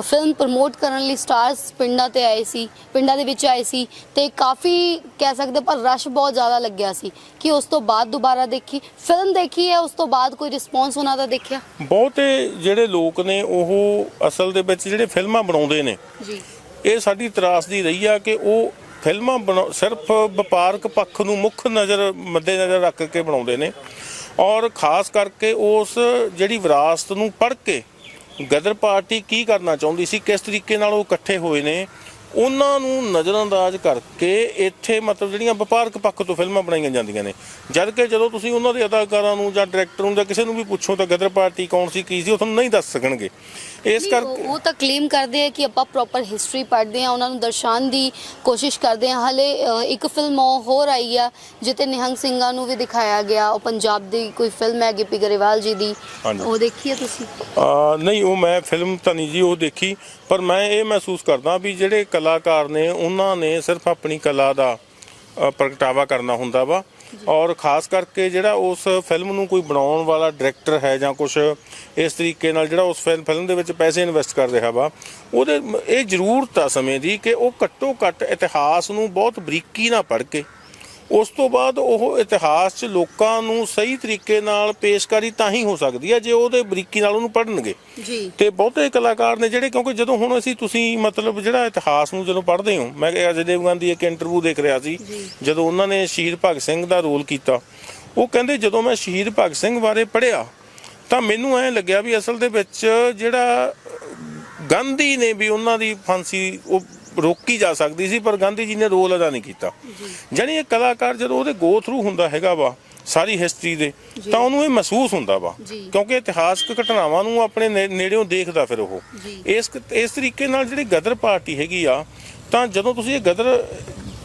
ਫਿਲਮ ਪ੍ਰਮੋਟ ਕਰਨ ਲਈ ਸਟਾਰਸ ਪਿੰਡਾਂ ਤੇ ਆਏ ਸੀ ਪਿੰਡਾਂ ਦੇ ਵਿੱਚ ਆਏ ਸੀ ਤੇ ਕਾਫੀ ਕਹਿ ਸਕਦੇ ਪਰ ਰਸ਼ ਬਹੁਤ ਜ਼ਿਆਦਾ ਲੱਗਿਆ ਸੀ ਕਿ ਉਸ ਤੋਂ ਬਾਅਦ ਦੁਬਾਰਾ ਦੇਖੀ। ਫਿਲਮ ਦੇਖੀ ਹੈ ਉਸ ਤੋਂ ਬਾਅਦ ਕੋਈ ਰਿਸਪੌਂਸ ਉਹਨਾਂ ਦਾ ਦੇਖਿਆ? ਬਹੁਤੇ ਜਿਹੜੇ ਲੋਕ ਨੇ ਉਹ ਅਸਲ ਦੇ ਵਿੱਚ ਜਿਹੜੇ ਫਿਲਮਾਂ ਬਣਾਉਂਦੇ ਨੇ ਜੀ। ਇਹ ਸਾਡੀ ਤਰਾਸਦੀ ਰਹੀ ਆ ਕਿ ਉਹ ਫਿਲਮਾਂ ਸਿਰਫ ਵਪਾਰਕ ਪੱਖ ਨੂੰ ਮੁੱਖ ਨਜ਼ਰ ਮੱਦੇ ਨਜ਼ਰ ਰੱਖ ਕੇ ਬਣਾਉਂਦੇ ਨੇ। ਔਰ ਖਾਸ ਕਰਕੇ ਉਸ ਜਿਹੜੀ ਵਿਰਾਸਤ ਨੂੰ ਪੜ੍ਹ ਕੇ ਗਦਰ ਪਾਰਟੀ ਕੀ ਕਰਨਾ ਚਾਹੁੰਦੀ ਸੀ, ਕਿਸ ਤਰੀਕੇ ਨਾਲ ਉਹ ਇਕੱਠੇ ਹੋਏ ਨੇ, ਉਹਨਾਂ ਨੂੰ ਨਜ਼ਰਅੰਦਾਜ਼ ਕਰਕੇ ਇੱਥੇ ਮਤਲਬ ਜਿਹੜੀਆਂ ਵਪਾਰਕ ਪੱਖ ਤੋਂ ਫਿਲਮਾਂ ਬਣਾਈਆਂ ਜਾਂਦੀਆਂ ਨੇ। ਜਦ ਕਿ ਜਦੋਂ ਤੁਸੀਂ ਉਹਨਾਂ ਦੇ ਅਦਾਕਾਰਾਂ ਨੂੰ ਜਾਂ ਡਾਇਰੈਕਟਰ ਨੂੰ ਜਾਂ ਕਿਸੇ ਨੂੰ ਵੀ ਪੁੱਛੋ ਤਾਂ ਗਦਰ ਪਾਰਟੀ ਕੌਣ ਸੀ, ਕੀ ਸੀ, ਉਹ ਤੁਹਾਨੂੰ ਨਹੀਂ ਦੱਸ ਸਕਣਗੇ। ਇਸ ਕਰਕੇ ਉਹ ਤਾਂ ਕਲੇਮ ਕਰਦੇ ਆ ਕਿ ਆਪਾਂ ਪ੍ਰੋਪਰ ਹਿਸਟਰੀ ਪੜ੍ਹਦੇ ਆ ਉਹਨਾਂ ਨੂੰ ਦਰਸਾਉਣ ਦੀ ਕੋਸ਼ਿਸ਼ ਕਰਦੇ ਆ ਹਲੇ ਇੱਕ ਫਿਲਮ ਹੋਰ ਆਈ ਆ ਜਿੱਤੇ ਨਿਹੰਗ ਸਿੰਘਾਂ ਨੂੰ ਵੀ ਦਿਖਾਇਆ ਗਿਆ। ਉਹ ਪੰਜਾਬ ਦੀ ਕੋਈ ਫਿਲਮ ਹੈ ਗਿੱਪੀ ਗਰੇਵਾਲ ਜੀ ਦੀ। ਉਹ ਦੇਖੀ ਹੈ ਤੁਸੀਂ? ਨਹੀਂ ਉਹ ਮੈਂ ਫਿਲਮ ਤਾਂ ਨਹੀਂ ਜੀ ਉਹ ਦੇਖੀ। ਪਰ ਮੈਂ ਇਹ ਮਹਿਸੂਸ ਕਰਦਾ ਵੀ ਜਿਹੜੇ ਕਲਾਕਾਰ ਨੇ ਉਹਨਾਂ ਨੇ ਸਿਰਫ ਆਪਣੀ ਕਲਾ ਦਾ ਪ੍ਰਗਟਾਵਾ ਕਰਨਾ ਹੁੰਦਾ ਵਾ। ਔਰ ਖਾਸ ਕਰਕੇ ਜਿਹੜਾ ਉਸ ਫਿਲਮ ਨੂੰ ਕੋਈ ਬਣਾਉਣ ਵਾਲਾ ਡਾਇਰੈਕਟਰ ਹੈ ਜਾਂ ਕੁਝ ਇਸ ਤਰੀਕੇ ਨਾਲ ਜਿਹੜਾ ਉਸ ਫਿਲਮ ਫਿਲਮ ਦੇ ਵਿੱਚ ਪੈਸੇ ਇਨਵੈਸਟ ਕਰ ਰਿਹਾ ਵਾ, ਉਹਦੇ ਇਹ ਜ਼ਰੂਰਤ ਆ ਸਮੇਂ ਦੀ ਕਿ ਉਹ ਘੱਟੋ ਘੱਟ ਇਤਿਹਾਸ ਨੂੰ ਬਹੁਤ ਬਰੀਕੀ ਨਾਲ ਪੜ੍ਹ ਕੇ ਉਸ ਤੋਂ ਬਾਅਦ ਉਹ ਇਤਿਹਾਸ 'ਚ ਲੋਕਾਂ ਨੂੰ ਸਹੀ ਤਰੀਕੇ ਨਾਲ ਪੇਸ਼ਕਾਰੀ ਤਾਂ ਹੀ ਹੋ ਸਕਦੀ ਹੈ ਜੇ ਉਹਦੇ ਬਰੀਕੀ ਨਾਲ ਉਹਨੂੰ ਪੜ੍ਹਨਗੇ ਜੀ ਤੇ ਬਹੁਤੇ ਕਲਾਕਾਰ ਨੇ ਜਿਹੜੇ ਕਿਉਂਕਿ ਜਦੋਂ ਹੁਣ ਅਸੀਂ ਤੁਸੀਂ ਮਤਲਬ ਜਿਹੜਾ ਇਤਿਹਾਸ ਨੂੰ ਜਦੋਂ ਪੜ੍ਹਦੇ ਹੋ ਮੈਂ ਅਜੇ ਦੇਵਗਨ ਦੀ ਇੱਕ ਇੰਟਰਵਿਊ ਦੇਖ ਰਿਹਾ ਸੀ। ਜਦੋਂ ਉਹਨਾਂ ਨੇ ਸ਼ਹੀਦ ਭਗਤ ਸਿੰਘ ਦਾ ਰੋਲ ਕੀਤਾ ਉਹ ਕਹਿੰਦੇ ਜਦੋਂ ਮੈਂ ਸ਼ਹੀਦ ਭਗਤ ਸਿੰਘ ਬਾਰੇ ਪੜ੍ਹਿਆ ਤਾਂ ਮੈਨੂੰ ਐਂ ਲੱਗਿਆ ਵੀ ਅਸਲ ਦੇ ਵਿੱਚ ਜਿਹੜਾ ਗਾਂਧੀ ਨੇ ਵੀ ਉਹਨਾਂ ਦੀ ਫਾਂਸੀ ਉਹ ਰੋਕੀ ਜਾ ਸਕਦੀ ਸੀ ਪਰ ਗਾਂਧੀ ਜੀ ਨੇ ਰੋਲ ਅਦਾ ਨਹੀਂ ਕੀਤਾ ਜਾਣੀ ਇਹ ਕਲਾਕਾਰ ਜਦੋਂ ਉਹਦੇ ਗੋ ਥਰੂ ਹੁੰਦਾ ਹੈਗਾ ਵਾ ਸਾਰੀ ਹਿਸਟਰੀ ਦੇ ਤਾਂ ਉਹਨੂੰ ਇਹ ਮਹਿਸੂਸ ਹੁੰਦਾ ਵਾ। ਕਿਉਂਕਿ ਇਤਿਹਾਸਕ ਘਟਨਾਵਾਂ ਨੂੰ ਆਪਣੇ ਨੇੜਿਓਂ ਦੇਖਦਾ ਫਿਰ ਉਹ। ਇਸ ਇਸ ਤਰੀਕੇ ਨਾਲ ਜਿਹੜੀ ਗਦਰ ਪਾਰਟੀ ਹੈਗੀ ਆ ਤਾਂ ਜਦੋਂ ਤੁਸੀਂ ਇਹ ਗਦਰ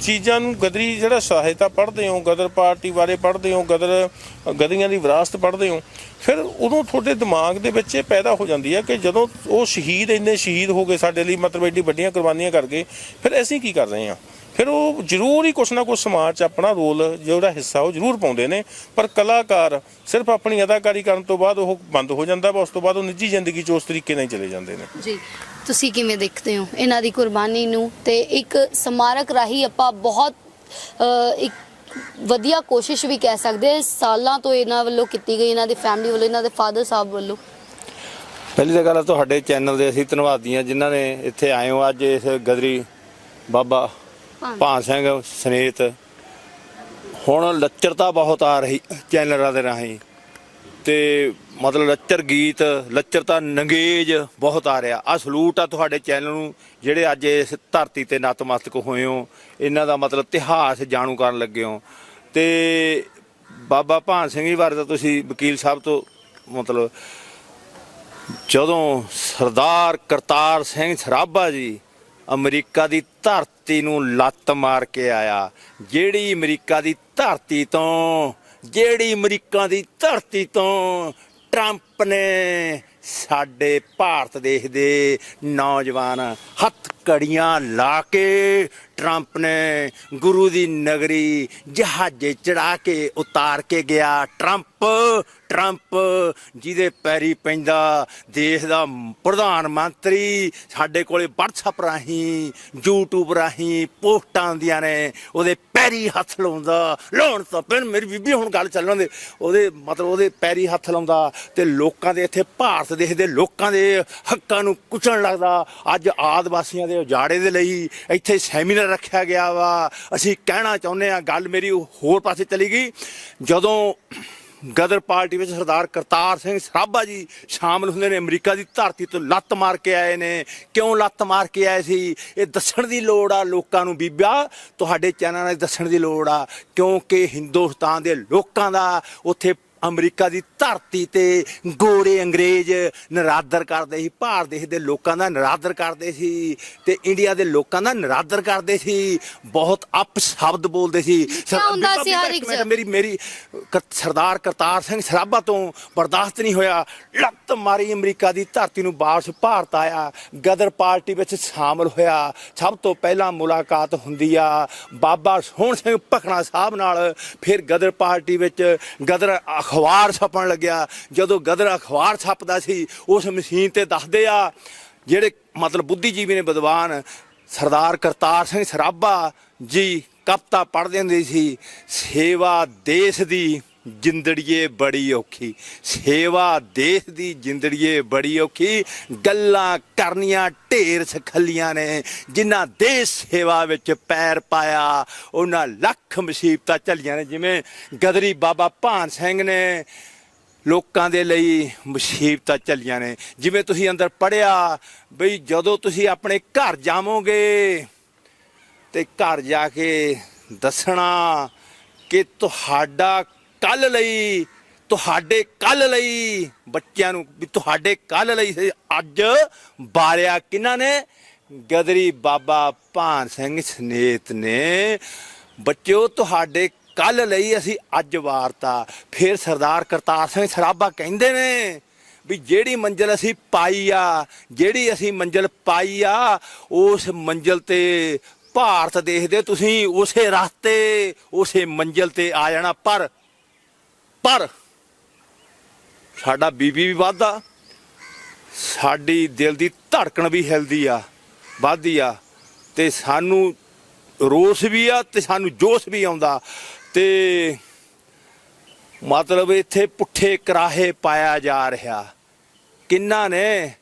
ਚੀਜ਼ਾਂ ਨੂੰ ਗਦਰੀ ਜਿਹੜਾ ਸਹਾਇਤਾ ਪੜ੍ਹਦੇ ਹੋ, ਗਦਰ ਪਾਰਟੀ ਬਾਰੇ ਪੜ੍ਹਦੇ ਹੋ, ਗਦਰ, ਗਦਰੀਆਂ ਦੀ ਵਿਰਾਸਤ ਪੜ੍ਹਦੇ ਹੋ, ਫਿਰ ਉਦੋਂ ਤੁਹਾਡੇ ਦਿਮਾਗ ਦੇ ਵਿੱਚ ਇਹ ਪੈਦਾ ਹੋ ਜਾਂਦੀ ਹੈ ਕਿ ਜਦੋਂ ਉਹ ਸ਼ਹੀਦ ਇੰਨੇ ਸ਼ਹੀਦ ਹੋ ਗਏ ਸਾਡੇ ਲਈ, ਮਤਲਬ ਏਡੀ ਵੱਡੀਆਂ ਕੁਰਬਾਨੀਆਂ ਕਰ ਗਏ, ਫਿਰ ਅਸੀਂ ਕੀ ਕਰ ਰਹੇ ਹਾਂ? ਫਿਰ ਉਹ ਜ਼ਰੂਰ ਹੀ ਕੁਛ ਨਾ ਕੁਛ ਸਮਾਜ 'ਚ ਆਪਣਾ ਰੋਲ ਜਿਹੜਾ ਹਿੱਸਾ ਉਹ ਜ਼ਰੂਰ ਪਾਉਂਦੇ ਨੇ, ਪਰ ਕਲਾਕਾਰ ਸਿਰਫ ਆਪਣੀ ਅਦਾਕਾਰੀ ਕਰਨ ਤੋਂ ਬਾਅਦ ਉਹ ਬੰਦ ਹੋ ਜਾਂਦਾ ਵਾ, ਉਸ ਤੋਂ ਬਾਅਦ ਉਹ ਨਿੱਜੀ ਜ਼ਿੰਦਗੀ 'ਚ ਉਸ ਤਰੀਕੇ ਨਾਲ ਹੀ ਚਲੇ ਜਾਂਦੇ ਨੇ। ਜੀ ਤੁਸੀਂ ਕਿਵੇਂ ਦੇਖਦੇ ਹੋ ਇਹਨਾਂ ਦੀ ਕੁਰਬਾਨੀ ਨੂੰ ਤੇ ਇੱਕ ਸਮਾਰਕ ਰਾਹੀਂ ਆਪਾਂ ਬਹੁਤ ਇੱਕ ਵਧੀਆ ਕੋਸ਼ਿਸ਼ ਵੀ ਕਹਿ ਸਕਦੇ ਹਾਂ। ਸਾਲਾਂ ਤੋਂ ਇਹਨਾਂ ਵੱਲੋਂ ਕੀਤੀ ਗਈ ਇਹਨਾਂ ਦੀ ਫੈਮਿਲੀ ਵੱਲੋਂ ਇਹਨਾਂ ਦੇ ਫਾਦਰ ਸਾਹਿਬ ਵੱਲੋਂ ਪਹਿਲੀ ਤਾਂ ਗੱਲ ਤੁਹਾਡੇ ਚੈਨਲ ਦੇ ਅਸੀਂ ਧੰਨਵਾਦੀ ਹਾਂ ਜਿਨ੍ਹਾਂ ਨੇ ਇੱਥੇ ਆਏ ਹੋ ਅੱਜ ਇਸ ਗਦਰੀ ਬਾਬਾ। ਭਾਨ ਸਿੰਘ ਸਨੇਤ ਹੁਣ ਲੱਚਰਤਾ ਬਹੁਤ ਆ ਰਹੀ ਚੈਨਲਾਂ ਦੇ ਰਾਹੀਂ ਤੇ ਮਤਲਬ ਲੱਚਰ ਗੀਤ ਲੱਚਰਤਾ ਨੰਗੇਜ ਬਹੁਤ ਆ ਰਿਹਾ। ਆ ਸਲੂਟ ਆ ਤੁਹਾਡੇ ਚੈਨਲ ਨੂੰ, ਜਿਹੜੇ ਅੱਜ ਇਸ ਧਰਤੀ ਤੇ ਨਤਮਸਤਕ ਹੋਏ ਹੋ। ਇਹਨਾਂ ਦਾ ਮਤਲਬ ਇਤਿਹਾਸ ਜਾਣੂ ਕਰਨ ਲੱਗੇ ਹੋ। ਤੇ ਬਾਬਾ ਭਾਨ ਸਿੰਘ ਜੀ ਬਾਰੇ ਤਾਂ ਤੁਸੀਂ ਵਕੀਲ ਸਾਹਿਬ ਤੋਂ ਮਤਲਬ ਜਦੋਂ ਸਰਦਾਰ ਕਰਤਾਰ ਸਿੰਘ ਸਰਾਭਾ ਜੀ ਅਮਰੀਕਾ ਦੀ ਧਰਤੀ ਨੂੰ ਲੱਤ ਮਾਰ ਕੇ ਆਇਆ, ਜਿਹੜੀ ਅਮਰੀਕਾ ਦੀ ਧਰਤੀ ਤੋਂ ਜਿਹੜੀ ਅਮਰੀਕਾ ਦੀ ਧਰਤੀ ਤੋਂ ਟਰੰਪ ਨੇ ਸਾਡੇ ਭਾਰਤ ਦੇਸ਼ ਦੇ ਨੌਜਵਾਨ ਹੱਥ ਕੜੀਆਂ ਲਾ ਕੇ ਟਰੰਪ ਨੇ ਗੁਰੂ ਦੀ ਨਗਰੀ ਜਹਾਜ਼ੇ ਚੜਾ ਕੇ ਉਤਾਰ ਕੇ ਗਿਆ। ਟਰੰਪ ਟਰੰਪ ਜਿਹਦੇ ਪੈਰੀ ਪੈਂਦਾ ਦੇਸ਼ ਦਾ ਪ੍ਰਧਾਨ ਮੰਤਰੀ, ਸਾਡੇ ਕੋਲੇ WhatsApp ਰਾਹੀਂ, YouTube ਰਾਹੀਂ ਪੋਸਟਾਂ ਆਉਂਦੀਆਂ ਨੇ, ਉਹਦੇ ਪੈਰੀ ਹੱਥ ਲਾਉਂਦਾ। ਲਾਉਣ ਤੋਂ ਫਿਰ ਮੇਰੀ ਬੀਬੀ, ਹੁਣ ਗੱਲ ਚੱਲਣ ਦੇ। ਉਹਦੇ ਮਤਲਬ ਉਹਦੇ ਪੈਰੀ ਹੱਥ ਲਾਉਂਦਾ ਤੇ ਲੋਕਾਂ ਦੇ ਇੱਥੇ ਭਾਰਤ ਦੇਸ਼ ਦੇ ਲੋਕਾਂ ਦੇ ਹੱਕਾਂ ਨੂੰ ਕੁਚਲਣ ਲੱਗਦਾ। ਅੱਜ ਆਦਿਵਾਸੀਆਂ ਦੇ ਉਜਾੜੇ ਦੇ ਲਈ ਇੱਥੇ ਸੈਮੀਨਾਰ ਰੱਖਿਆ ਗਿਆ ਵਾ। ਅਸੀਂ ਕਹਿਣਾ ਚਾਹੁੰਦੇ ਆ ਗੱਲ ਮੇਰੀ ਹੋਰ ਪਾਸੇ ਚਲੀ ਗਈ। ਜਦੋਂ ਗਦਰ ਪਾਰਟੀ ਵਿੱਚ ਸਰਦਾਰ ਕਰਤਾਰ ਸਿੰਘ ਸਰਾਭਾ ਜੀ ਸ਼ਾਮਲ ਹੁੰਦੇ ਨੇ, ਅਮਰੀਕਾ ਦੀ ਧਰਤੀ ਤੋਂ ਲੱਤ ਮਾਰ ਕੇ ਆਏ ਨੇ। ਕਿਉਂ ਲੱਤ ਮਾਰ ਕੇ ਆਏ ਸੀ? ਇਹ ਦੱਸਣ ਦੀ ਲੋੜ ਆ ਲੋਕਾਂ ਨੂੰ ਬੀਬਾ। ਤੁਹਾਡੇ ਚੈਨਲ ਨਾਲ ਦੱਸਣ ਦੀ ਲੋੜ ਆ। ਕਿਉਂਕਿ ਹਿੰਦੁਸਤਾਨ ਦੇ ਲੋਕਾਂ ਦਾ ਉੱਥੇ ਅਮਰੀਕਾ ਦੀ ਧਰਤੀ ਤੇ ਗੋਰੇ ਅੰਗਰੇਜ਼ ਨਰਾਦਰ ਕਰਦੇ ਸੀ ਭਾਰਤ ਦੇਸ਼ ਦੇ ਲੋਕਾਂ ਦਾ ਨਰਾਦਰ ਕਰਦੇ ਸੀ ਤੇ ਇੰਡੀਆ ਦੇ ਲੋਕਾਂ ਦਾ ਨਰਾਦਰ ਕਰਦੇ ਸੀ। ਬਹੁਤ ਅਪ ਸ਼ਬਦ ਬੋਲਦੇ ਸੀ। ਹੁੰਦਾ ਸੀ ਹਰ ਇੱਕ। ਮੇਰੀ ਮੇਰੀ ਕ- ਸਰਦਾਰ ਕਰਤਾਰ ਸਿੰਘ ਸਰਾਭਾ ਤੋਂ ਬਰਦਾਸ਼ਤ ਨਹੀਂ ਹੋਇਆ। ਲੱਤ ਮਾਰੀ ਅਮਰੀਕਾ ਦੀ ਧਰਤੀ ਨੂੰ ਵਾਪਸ ਭਾਰਤ ਆਇਆ। ਗਦਰ ਪਾਰਟੀ ਵਿੱਚ ਸ਼ਾਮਲ ਹੋਇਆ। ਸਭ ਤੋਂ ਪਹਿਲਾਂ ਮੁਲਾਕਾਤ ਹੁੰਦੀ ਆ ਬਾਬਾ ਸੋਹਣ ਸਿੰਘ ਭਖਣਾ ਸਾਹਿਬ ਨਾਲ। ਫਿਰ ਗਦਰ ਪਾਰਟੀ ਵਿੱਚ ਗਦਰ ਅਖਬਾਰ ਛਪਣ ਲੱਗਿਆ। ਜਦੋਂ ਗਦਰ ਅਖਬਾਰ ਛਪਦਾ ਸੀ, ਉਸ ਮਸ਼ੀਨ ਤੇ ਦੱਸਦੇ ਆ, ਜਿਹੜੇ ਮਤਲਬ ਬੁੱਧੀਜੀਵੀ ਨੇ ਵਿਦਵਾਨ ਸਰਦਾਰ ਕਰਤਾਰ ਸਿੰਘ ਸਰਾਭਾ ਜੀ ਕਵਿਤਾ ਪੜ੍ਹਦੇ ਹੁੰਦੇ ਸੀ, ਸੇਵਾ ਦੇਸ਼ ਦੀ ਜਿੰਦੜੀਏ ਬੜੀ ਔਖੀ। ਸੇਵਾ ਦੇਸ਼ ਦੀ ਜਿੰਦੜੀਏ ਬੜੀ ਔਖੀ। ਗੱਲਾਂ ਕਰਨੀਆਂ ਢੇਰ ਸਖੱਲੀਆਂ ਨੇ। ਜਿਨ੍ਹਾਂ ਦੇਸ਼ ਸੇਵਾ ਵਿੱਚ ਪੈਰ ਪਾਇਆ, ਉਹਨਾਂ ਲੱਖ ਮੁਸੀਬਤਾਂ ਝੱਲੀਆਂ ਨੇ। ਜਿਵੇਂ ਗਦਰੀ ਬਾਬਾ ਭਾਨ ਸਿੰਘ ਨੇ ਲੋਕਾਂ ਦੇ ਲਈ ਮੁਸੀਬਤਾਂ ਚੱਲੀਆਂ ਨੇ। ਜਿਵੇਂ ਤੁਸੀਂ ਅੰਦਰ ਪੜਿਆ ਬਈ ਜਦੋਂ ਤੁਸੀਂ ਆਪਣੇ ਘਰ ਜਾਵੋਗੇ ਤੇ ਘਰ ਜਾ ਕੇ ਦੱਸਣਾ ਕਿ ਤੁਹਾਡਾ ਕੱਲ ਲਈ, ਤੁਹਾਡੇ ਕੱਲ ਲਈ, ਬੱਚਿਆਂ ਨੂੰ ਵੀ ਤੁਹਾਡੇ ਕੱਲ ਲਈ ਅੱਜ ਬਾਰਿਆ ਕਿਹਨਾਂ ਨੇ? ਗਦਰੀ ਬਾਬਾ ਭਾਨ ਸਿੰਘ ਸਨੇਤ ਨੇ। ਬੱਚਿਓ, ਤੁਹਾਡੇ ਕੱਲ ਲਈ ਅਸੀਂ ਅੱਜ ਵਾਰਤਾ। ਫਿਰ ਸਰਦਾਰ ਕਰਤਾਰ ਸਿੰਘ ਸਰਾਭਾ ਕਹਿੰਦੇ ਨੇ ਵੀ ਜਿਹੜੀ ਮੰਜ਼ਲ ਅਸੀਂ ਪਾਈ ਆ, ਜਿਹੜੀ ਅਸੀਂ ਮੰਜ਼ਲ ਪਾਈ ਆ, ਉਸ ਮੰਜ਼ਲ ਤੇ ਭਾਰਤ ਦੇਖਦੇ ਤੁਸੀਂ ਉਸੇ ਰਸਤੇ, ਉਸੇ ਮੰਜ਼ਲ ਤੇ ਆ ਜਾਣਾ। ਪਰ ਪਰ ਸਾਡਾ ਬੀਬੀ ਵੀ ਵੱਧਦਾ, ਸਾਡੀ ਦਿਲ ਦੀ ਧੜਕਣ ਵੀ ਹਿਲਦੀ ਆ, ਵੱਧਦੀ ਆ, ਤੇ ਸਾਨੂੰ ਰੋਸ ਵੀ ਆ ਤੇ ਸਾਨੂੰ ਜੋਸ਼ ਵੀ ਆਉਂਦਾ। ਤੇ ਮਤਲਬ ਇੱਥੇ ਪੁੱਠੇ ਕਰਾਹੇ ਪਾਇਆ ਜਾ ਰਿਹਾ। ਕਿੰਨਾ ਨੇ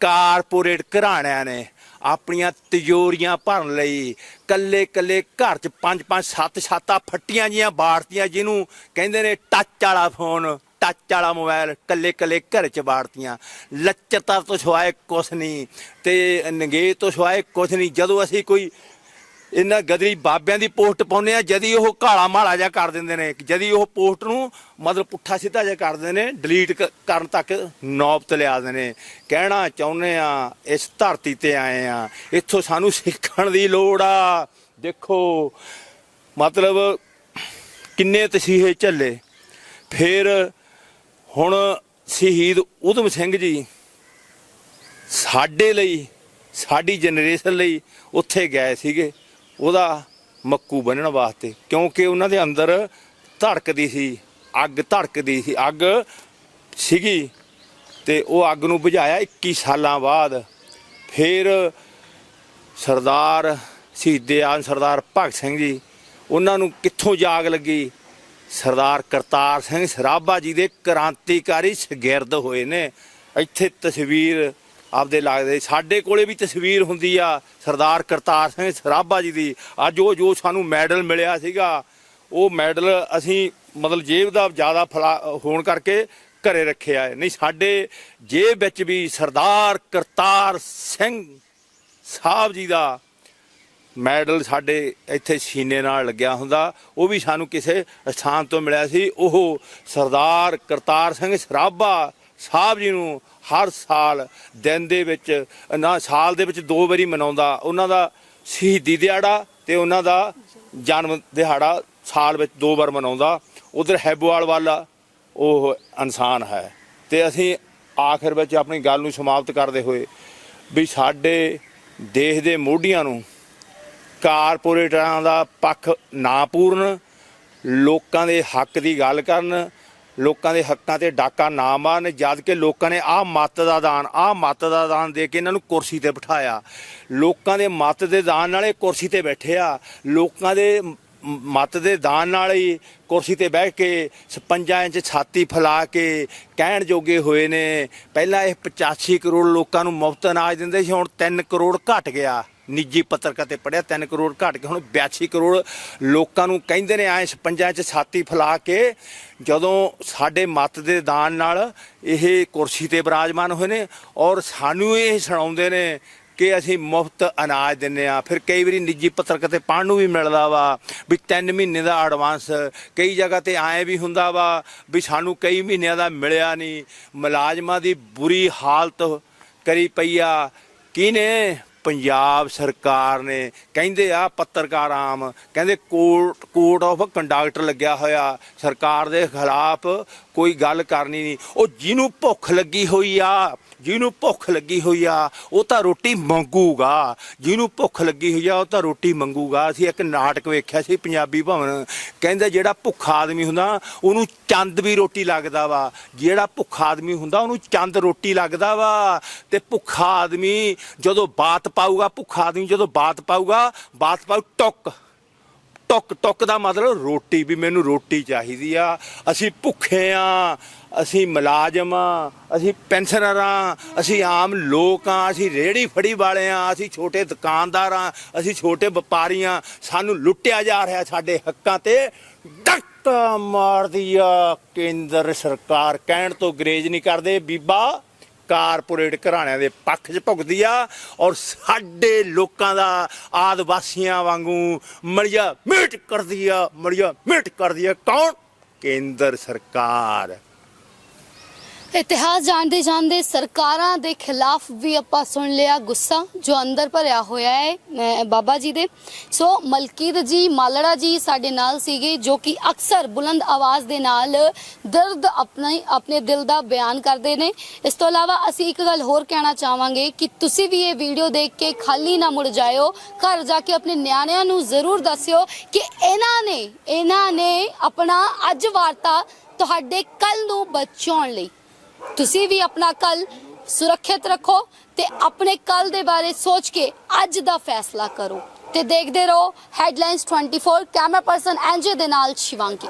ਕਾਰਪੋਰੇਟ ਘਰਾਣਿਆਂ ਨੇ ਆਪਣੀਆਂ ਤਿਜੋਰੀਆਂ ਭਰਨ ਲਈ। ਕੱਲੇ ਕੱਲੇ ਘਰ 'ਚ ਪੰਜ ਪੰਜ, ਸੱਤ, ਸੱਤਾਂ ਫੱਟੀਆਂ ਜੀਆਂ ਬਾੜਤੀਆਂ ਜਿਹਨੂੰ ਕਹਿੰਦੇ ਨੇ ਟੱਚ ਵਾਲਾ ਫੋਨ ਟੱਚ ਵਾਲਾ ਮੋਬਾਈਲ ਕੱਲੇ ਕੱਲੇ ਘਰ 'ਚ ਬਾੜਤੀਆਂ ਲੱਚਰਤਾ ਤੋਂ ਸਿਵਾਏ ਕੁਛ ਨਹੀਂ। ਤੇ ਨੰਗੇ ਤੋਂ ਸਿਵਾਏ ਕੁਛ ਨਹੀਂ। ਜਦੋਂ ਅਸੀਂ ਕੋਈ ਇਹਨਾਂ ਗਦਰੀ ਬਾਬਿਆਂ ਦੀ ਪੋਸਟ ਪਾਉਂਦੇ ਆ, ਜਦੀ ਉਹ ਕਾਲਾ ਮਾਲਾ ਜਿਹਾ ਕਰ ਦਿੰਦੇ ਨੇ। ਜਦੀ ਉਹ ਪੋਸਟ ਨੂੰ ਮਤਲਬ ਪੁੱਠਾ ਸਿੱਧਾ ਜਿਹਾ ਕਰ ਦਿੰਦੇ ਨੇ, ਡਿਲੀਟ ਕਰਨ ਤੱਕ ਨੌਬਤ ਲਿਆ ਦਿੰਦੇ ਨੇ। ਕਹਿਣਾ ਚਾਹੁੰਦੇ ਆ, ਇਸ ਧਰਤੀ ਤੇ ਆਏ ਆ, ਇੱਥੋਂ ਸਾਨੂੰ ਸਿੱਖਣ ਦੀ ਲੋੜ ਆ। ਦੇਖੋ, ਮਤਲਬ ਕਿੰਨੇ ਤਸੀਹੇ ਝੱਲੇ। ਫਿਰ ਹੁਣ ਸ਼ਹੀਦ ਉਧਮ ਸਿੰਘ ਜੀ ਸਾਡੇ ਲਈ, ਸਾਡੀ ਜਨਰੇਸ਼ਨ ਲਈ ਉੱਥੇ ਗਏ ਸੀਗੇ। ਉਹਦਾ ਮੱਕੂ ਬੰਨਣ ਵਾਸਤੇ, ਕਿਉਂਕਿ ਉਹਨਾਂ ਦੇ ਅੰਦਰ ਧੜਕਦੀ ਸੀ, ਅੱਗ ਧੜਕਦੀ ਸੀ, ਅੱਗ ਸੀਗੀ ਤੇ ਉਹ ਅੱਗ ਨੂੰ ਬੁਝਾਇਆ 21 ਸਾਲਾਂ ਬਾਅਦ। ਫਿਰ ਸਰਦਾਰ ਸ਼ਹੀਦੇ ਆਨ ਸਰਦਾਰ ਭਗਤ ਸਿੰਘ ਜੀ, ਉਹਨਾਂ ਨੂੰ ਕਿੱਥੋਂ ਜਾਗ ਲੱਗੀ? ਸਰਦਾਰ ਕਰਤਾਰ ਸਿੰਘ ਸਰਾਭਾ ਜੀ ਦੇ ਕ੍ਰਾਂਤੀਕਾਰੀ ਸ਼ਗਿਰਦ ਹੋਏ ਨੇ। ਇੱਥੇ ਤਸਵੀਰ ਆਪਦੇ ਲੱਗਦੇ। ਸਾਡੇ ਕੋਲੇ ਵੀ ਤਸਵੀਰ ਹੁੰਦੀ ਆ ਸਰਦਾਰ ਕਰਤਾਰ ਸਿੰਘ ਸਰਾਭਾ ਜੀ ਦੀ। ਅੱਜ ਉਹ ਜੋ ਸਾਨੂੰ ਮੈਡਲ ਮਿਲਿਆ ਸੀਗਾ, ਉਹ ਮੈਡਲ ਅਸੀਂ ਮਤਲਬ ਜੇਬ ਦਾ ਜ਼ਿਆਦਾ ਫਲਾ ਹੋਣ ਕਰਕੇ ਘਰੇ ਰੱਖਿਆ ਹੈ। ਨਹੀਂ, ਸਾਡੇ ਜੇਬ ਵਿੱਚ ਵੀ ਸਰਦਾਰ ਕਰਤਾਰ ਸਿੰਘ ਸਾਹਿਬ ਜੀ ਦਾ ਮੈਡਲ ਸਾਡੇ ਇੱਥੇ ਸੀਨੇ ਨਾਲ ਲੱਗਿਆ ਹੁੰਦਾ। ਉਹ ਵੀ ਸਾਨੂੰ ਕਿਸੇ ਸਥਾਨ ਤੋਂ ਮਿਲਿਆ ਸੀ। ਉਹ ਸਰਦਾਰ ਕਰਤਾਰ ਸਿੰਘ ਸਰਾਭਾ ਸਾਹਿਬ ਜੀ ਨੂੰ ਹਰ ਸਾਲ ਦਿਨ ਦੇ ਵਿੱਚ, ਨਾ ਸਾਲ ਦੇ ਵਿੱਚ ਦੋ ਵਾਰੀ ਮਨਾਉਂਦਾ। ਉਹਨਾਂ ਦਾ ਸ਼ਹੀਦੀ ਦਿਹਾੜਾ ਤੇ ਉਹਨਾਂ ਦਾ ਜਨਮ ਦਿਹਾੜਾ ਸਾਲ ਵਿੱਚ ਦੋ ਵਾਰ ਮਨਾਉਂਦਾ। ਉਧਰ ਹੈਬੋਵਾਲ ਵਾਲਾ, ਉਹ ਇਨਸਾਨ ਹੈ। ਤੇ ਅਸੀਂ ਆਖਿਰ ਵਿੱਚ ਆਪਣੀ ਗੱਲ ਨੂੰ ਸਮਾਪਤ ਕਰਦੇ ਹੋਏ ਵੀ ਸਾਡੇ ਦੇਸ਼ ਦੇ ਮੋਢੀਆਂ ਨੂੰ ਕਾਰਪੋਰੇਟਰਾਂ ਦਾ ਪੱਖ ਨਾ ਪੂਰਨ, ਲੋਕਾਂ ਦੇ ਹੱਕ ਦੀ ਗੱਲ ਕਰਨ ਲੋਕਾਂ ਦੇ ਹੱਕਾਂ ਤੇ ਡਾਕਾ ਨਾ ਮਾਰਨ, ਜਦ ਕਿ ਲੋਕਾਂ ਨੇ ਆਹ ਮੱਤ ਦਾ ਦਾਨ, ਆਹ ਮੱਤ ਦਾ ਦਾਨ ਦੇ ਕੇ ਇਹਨਾਂ ਨੂੰ ਕੁਰਸੀ ਤੇ ਬਿਠਾਇਆ। ਲੋਕਾਂ ਦੇ ਮੱਤ ਦੇ ਦਾਨ ਨਾਲ ਇਹ ਕੁਰਸੀ ਤੇ ਬੈਠੇ ਆ। ਲੋਕਾਂ ਦੇ ਮ- ਮੱਤ ਦੇ ਦਾਨ ਨਾਲ ਹੀ ਕੁਰਸੀ ਤੇ ਬਹਿ ਕੇ 56 ਇੰਚ ਛਾਤੀ ਫੈਲਾ ਕੇ ਕਹਿਣ ਜੋਗੇ ਹੋਏ ਨੇ। ਪਹਿਲਾਂ ਇਹ 85 ਕਰੋੜ ਲੋਕਾਂ ਨੂੰ ਮੁਫਤ ਅਨਾਜ ਦਿੰਦੇ ਸੀ, ਹੁਣ 3 ਕਰੋੜ ਘਟ ਗਿਆ। ਨਿੱਜੀ ਪੱਤਰਕਾਰ ਤੇ ਪੜਿਆ 3 ਕਰੋੜ ਘਟ ਕੇ, ਹੁਣ 82 ਕਰੋੜ ਲੋਕਾਂ ਨੂੰ ਕਹਿੰਦੇ ਨੇ ਐ 56 'ਚ ਛਾਤੀ ਫੈਲਾ ਕੇ, ਜਦੋਂ ਸਾਡੇ ਮੱਤ ਦੇ ਦਾਨ ਨਾਲ ਇਹ ਕੁਰਸੀ ਤੇ ਬਿਰਾਜਮਾਨ ਹੋਏ ਨੇ, ਔਰ ਸਾਨੂੰ ਇਹ ਸੁਣਾਉਂਦੇ ਨੇ ਕਿ ਅਸੀਂ ਮੁਫਤ ਅਨਾਜ ਦਿੰਨੇ ਆ ਫਿਰ ਕਈ ਵਾਰੀ ਨਿੱਜੀ ਪੱਤਰਕਾਰ ਤੇ ਪੜ੍ਹਨ ਨੂੰ ਵੀ ਮਿਲਦਾ ਵਾ, ਵੀ 3 ਮਹੀਨੇ ਦਾ ਐਡਵਾਂਸ ਕਈ ਜਗ੍ਹਾ ਤੇ ਐਂ ਵੀ ਹੁੰਦਾ ਵਾ, ਵੀ ਸਾਨੂੰ ਕਈ ਮਹੀਨਿਆਂ ਦਾ ਮਿਲਿਆ ਨਹੀਂ। ਮੁਲਾਜ਼ਮਾਂ ਦੀ ਬੁਰੀ ਹਾਲਤ ਕਰੀ ਪਈ ਆ। ਕਿਹਨੇ ਪੰਜਾਬ ਸਰਕਾਰ ਨੇ ਕਹਿੰਦੇ ਆ ਪੱਤਰਕਾਰ ਆਮ, ਕਹਿੰਦੇ ਕੋਰਟ ਕੋਡ ਆਫ ਕੰਡਕਟ ਲੱਗਿਆ ਹੋਇਆ, ਸਰਕਾਰ ਦੇ ਖਿਲਾਫ ਕੋਈ ਗੱਲ ਕਰਨੀ ਨਹੀਂ। ਉਹ ਜਿਹਨੂੰ ਭੁੱਖ ਲੱਗੀ ਹੋਈ ਆ ਜਿਹਨੂੰ ਭੁੱਖ ਲੱਗੀ ਹੋਈ ਆ, ਉਹ ਤਾਂ ਰੋਟੀ ਮੰਗੂਗਾ। ਜਿਹਨੂੰ ਭੁੱਖ ਲੱਗੀ ਹੋਈ ਆ, ਉਹ ਤਾਂ ਰੋਟੀ ਮੰਗੂਗਾ। ਅਸੀਂ ਇੱਕ ਨਾਟਕ ਵੇਖਿਆ ਸੀ, ਪੰਜਾਬੀ ਭਵਨ। ਕਹਿੰਦੇ ਜਿਹੜਾ ਭੁੱਖਾ ਆਦਮੀ ਹੁੰਦਾ, ਉਹਨੂੰ ਚੰਦ ਵੀ ਰੋਟੀ ਲੱਗਦਾ ਵਾ। ਜਿਹੜਾ ਭੁੱਖਾ ਆਦਮੀ ਹੁੰਦਾ, ਉਹਨੂੰ ਚੰਦ ਰੋਟੀ ਲੱਗਦਾ ਵਾ। ਤੇ ਭੁੱਖਾ ਆਦਮੀ ਜਦੋਂ ਬਾਤ ਪਾਊਗਾ, ਭੁੱਖਾ ਆਦਮੀ ਜਦੋਂ ਬਾਤ ਪਾਊਗਾ, ਬਾਤ ਪਾਊ ਟੁੱਕ। ਟੁੱਕ ਟੁੱਕ ਦਾ ਮਤਲਬ ਰੋਟੀ ਵੀ ਮੈਨੂੰ ਰੋਟੀ ਚਾਹੀਦੀ ਆ। ਅਸੀਂ ਭੁੱਖੇ ਆ। ਅਸੀਂ ਮੁਲਾਜ਼ਮ ਆ, ਅਸੀਂ ਪੈਨਸ਼ਨਰ ਆ, ਅਸੀਂ ਆਮ ਲੋਕ ਆ, ਅਸੀਂ ਰੇੜੀ ਫੜੀ ਵਾਲੇ ਆ, ਅਸੀਂ ਛੋਟੇ ਦੁਕਾਨਦਾਰ ਆ, ਅਸੀਂ ਛੋਟੇ ਵਪਾਰੀ ਆ, ਸਾਨੂੰ ਲੁੱਟਿਆ ਜਾ ਰਿਹਾ ਸਾਡੇ ਹੱਕਾਂ ਤੇ। ਡੱਕਾ ਮਾਰਦੀ ਆ, ਕੇਂਦਰ ਸਰਕਾਰ ਕਹਿਣ ਤੋਂ ਗਰੇਜ ਨਹੀਂ ਕਰਦੇ, ਬੀਬਾ ਕਾਰਪੋਰੇਟ ਘਰਾਣਿਆਂ ਦੇ ਪੱਖ 'ਚ ਭੁਗਦੀ ਆ ਔਰ ਸਾਡੇ ਲੋਕਾਂ ਦਾ ਆਦਿਵਾਸੀਆਂ ਵਾਂਗੂ ਮੜੀਆ ਮਿਟ ਕਰਦੀ ਆ, ਮੜੀਆ ਮਿਟ ਕਰਦੀ ਆ। ਕੌਣ? ਕੇਂਦਰ ਸਰਕਾਰ। ਇਤਿਹਾਸ ਜਾਣਦੇ ਜਾਣਦੇ ਸਰਕਾਰਾਂ ਦੇ ਖਿਲਾਫ ਵੀ ਆਪਾਂ ਸੁਣ ਲਿਆ ਗੁੱਸਾ ਜੋ ਅੰਦਰ ਭਰਿਆ ਹੋਇਆ ਹੈ ਬਾਬਾ ਜੀ ਦੇ। ਸੋ ਮਲਕੀਤ ਜੀ, ਮਾਲੜਾ ਜੀ ਸਾਡੇ ਨਾਲ ਸੀਗੇ ਜੋ ਕਿ ਅਕਸਰ ਬੁਲੰਦ ਆਵਾਜ਼ ਦੇ ਨਾਲ ਦਰਦ ਆਪਣੇ ਆਪਣੇ ਦਿਲ ਦਾ ਬਿਆਨ ਕਰਦੇ ਨੇ। ਇਸ ਤੋਂ ਇਲਾਵਾ ਅਸੀਂ ਇੱਕ ਗੱਲ ਹੋਰ ਕਹਿਣਾ ਚਾਹਾਂਗੇ ਕਿ ਤੁਸੀਂ ਵੀ ਇਹ ਵੀਡੀਓ ਦੇਖ ਕੇ ਖਾਲੀ ਨਾ ਮੁੜ ਜਾਇਓ, ਘਰ ਜਾ ਕੇ ਆਪਣੇ ਨਿਆਣਿਆਂ ਨੂੰ ਜ਼ਰੂਰ ਦੱਸਿਓ ਕਿ ਇਹਨਾਂ ਨੇ ਇਹਨਾਂ ਨੇ ਆਪਣਾ ਅੱਜ ਵਾਰਤਾ ਤੁਹਾਡੇ ਕੱਲ ਨੂੰ ਬਚਾਉਣ ਲਈ ਤੁਸੀਂ ਵੀ ਆਪਣਾ ਕੱਲ ਸੁਰੱਖਿਅਤ ਰੱਖੋ ਤੇ ਆਪਣੇ ਕੱਲ ਦੇ ਬਾਰੇ ਸੋਚ ਕੇ ਅੱਜ ਦਾ ਫੈਸਲਾ ਕਰੋ ਤੇ ਦੇਖਦੇ ਰਹੋ ਹੈਡਲਾਈਨਸ 24 ਕੈਮਰਾ ਪਰਸਨ ਐਂਜੇ ਦੇ ਨਾਲ ਸ਼ਿਵਾਂਕੀ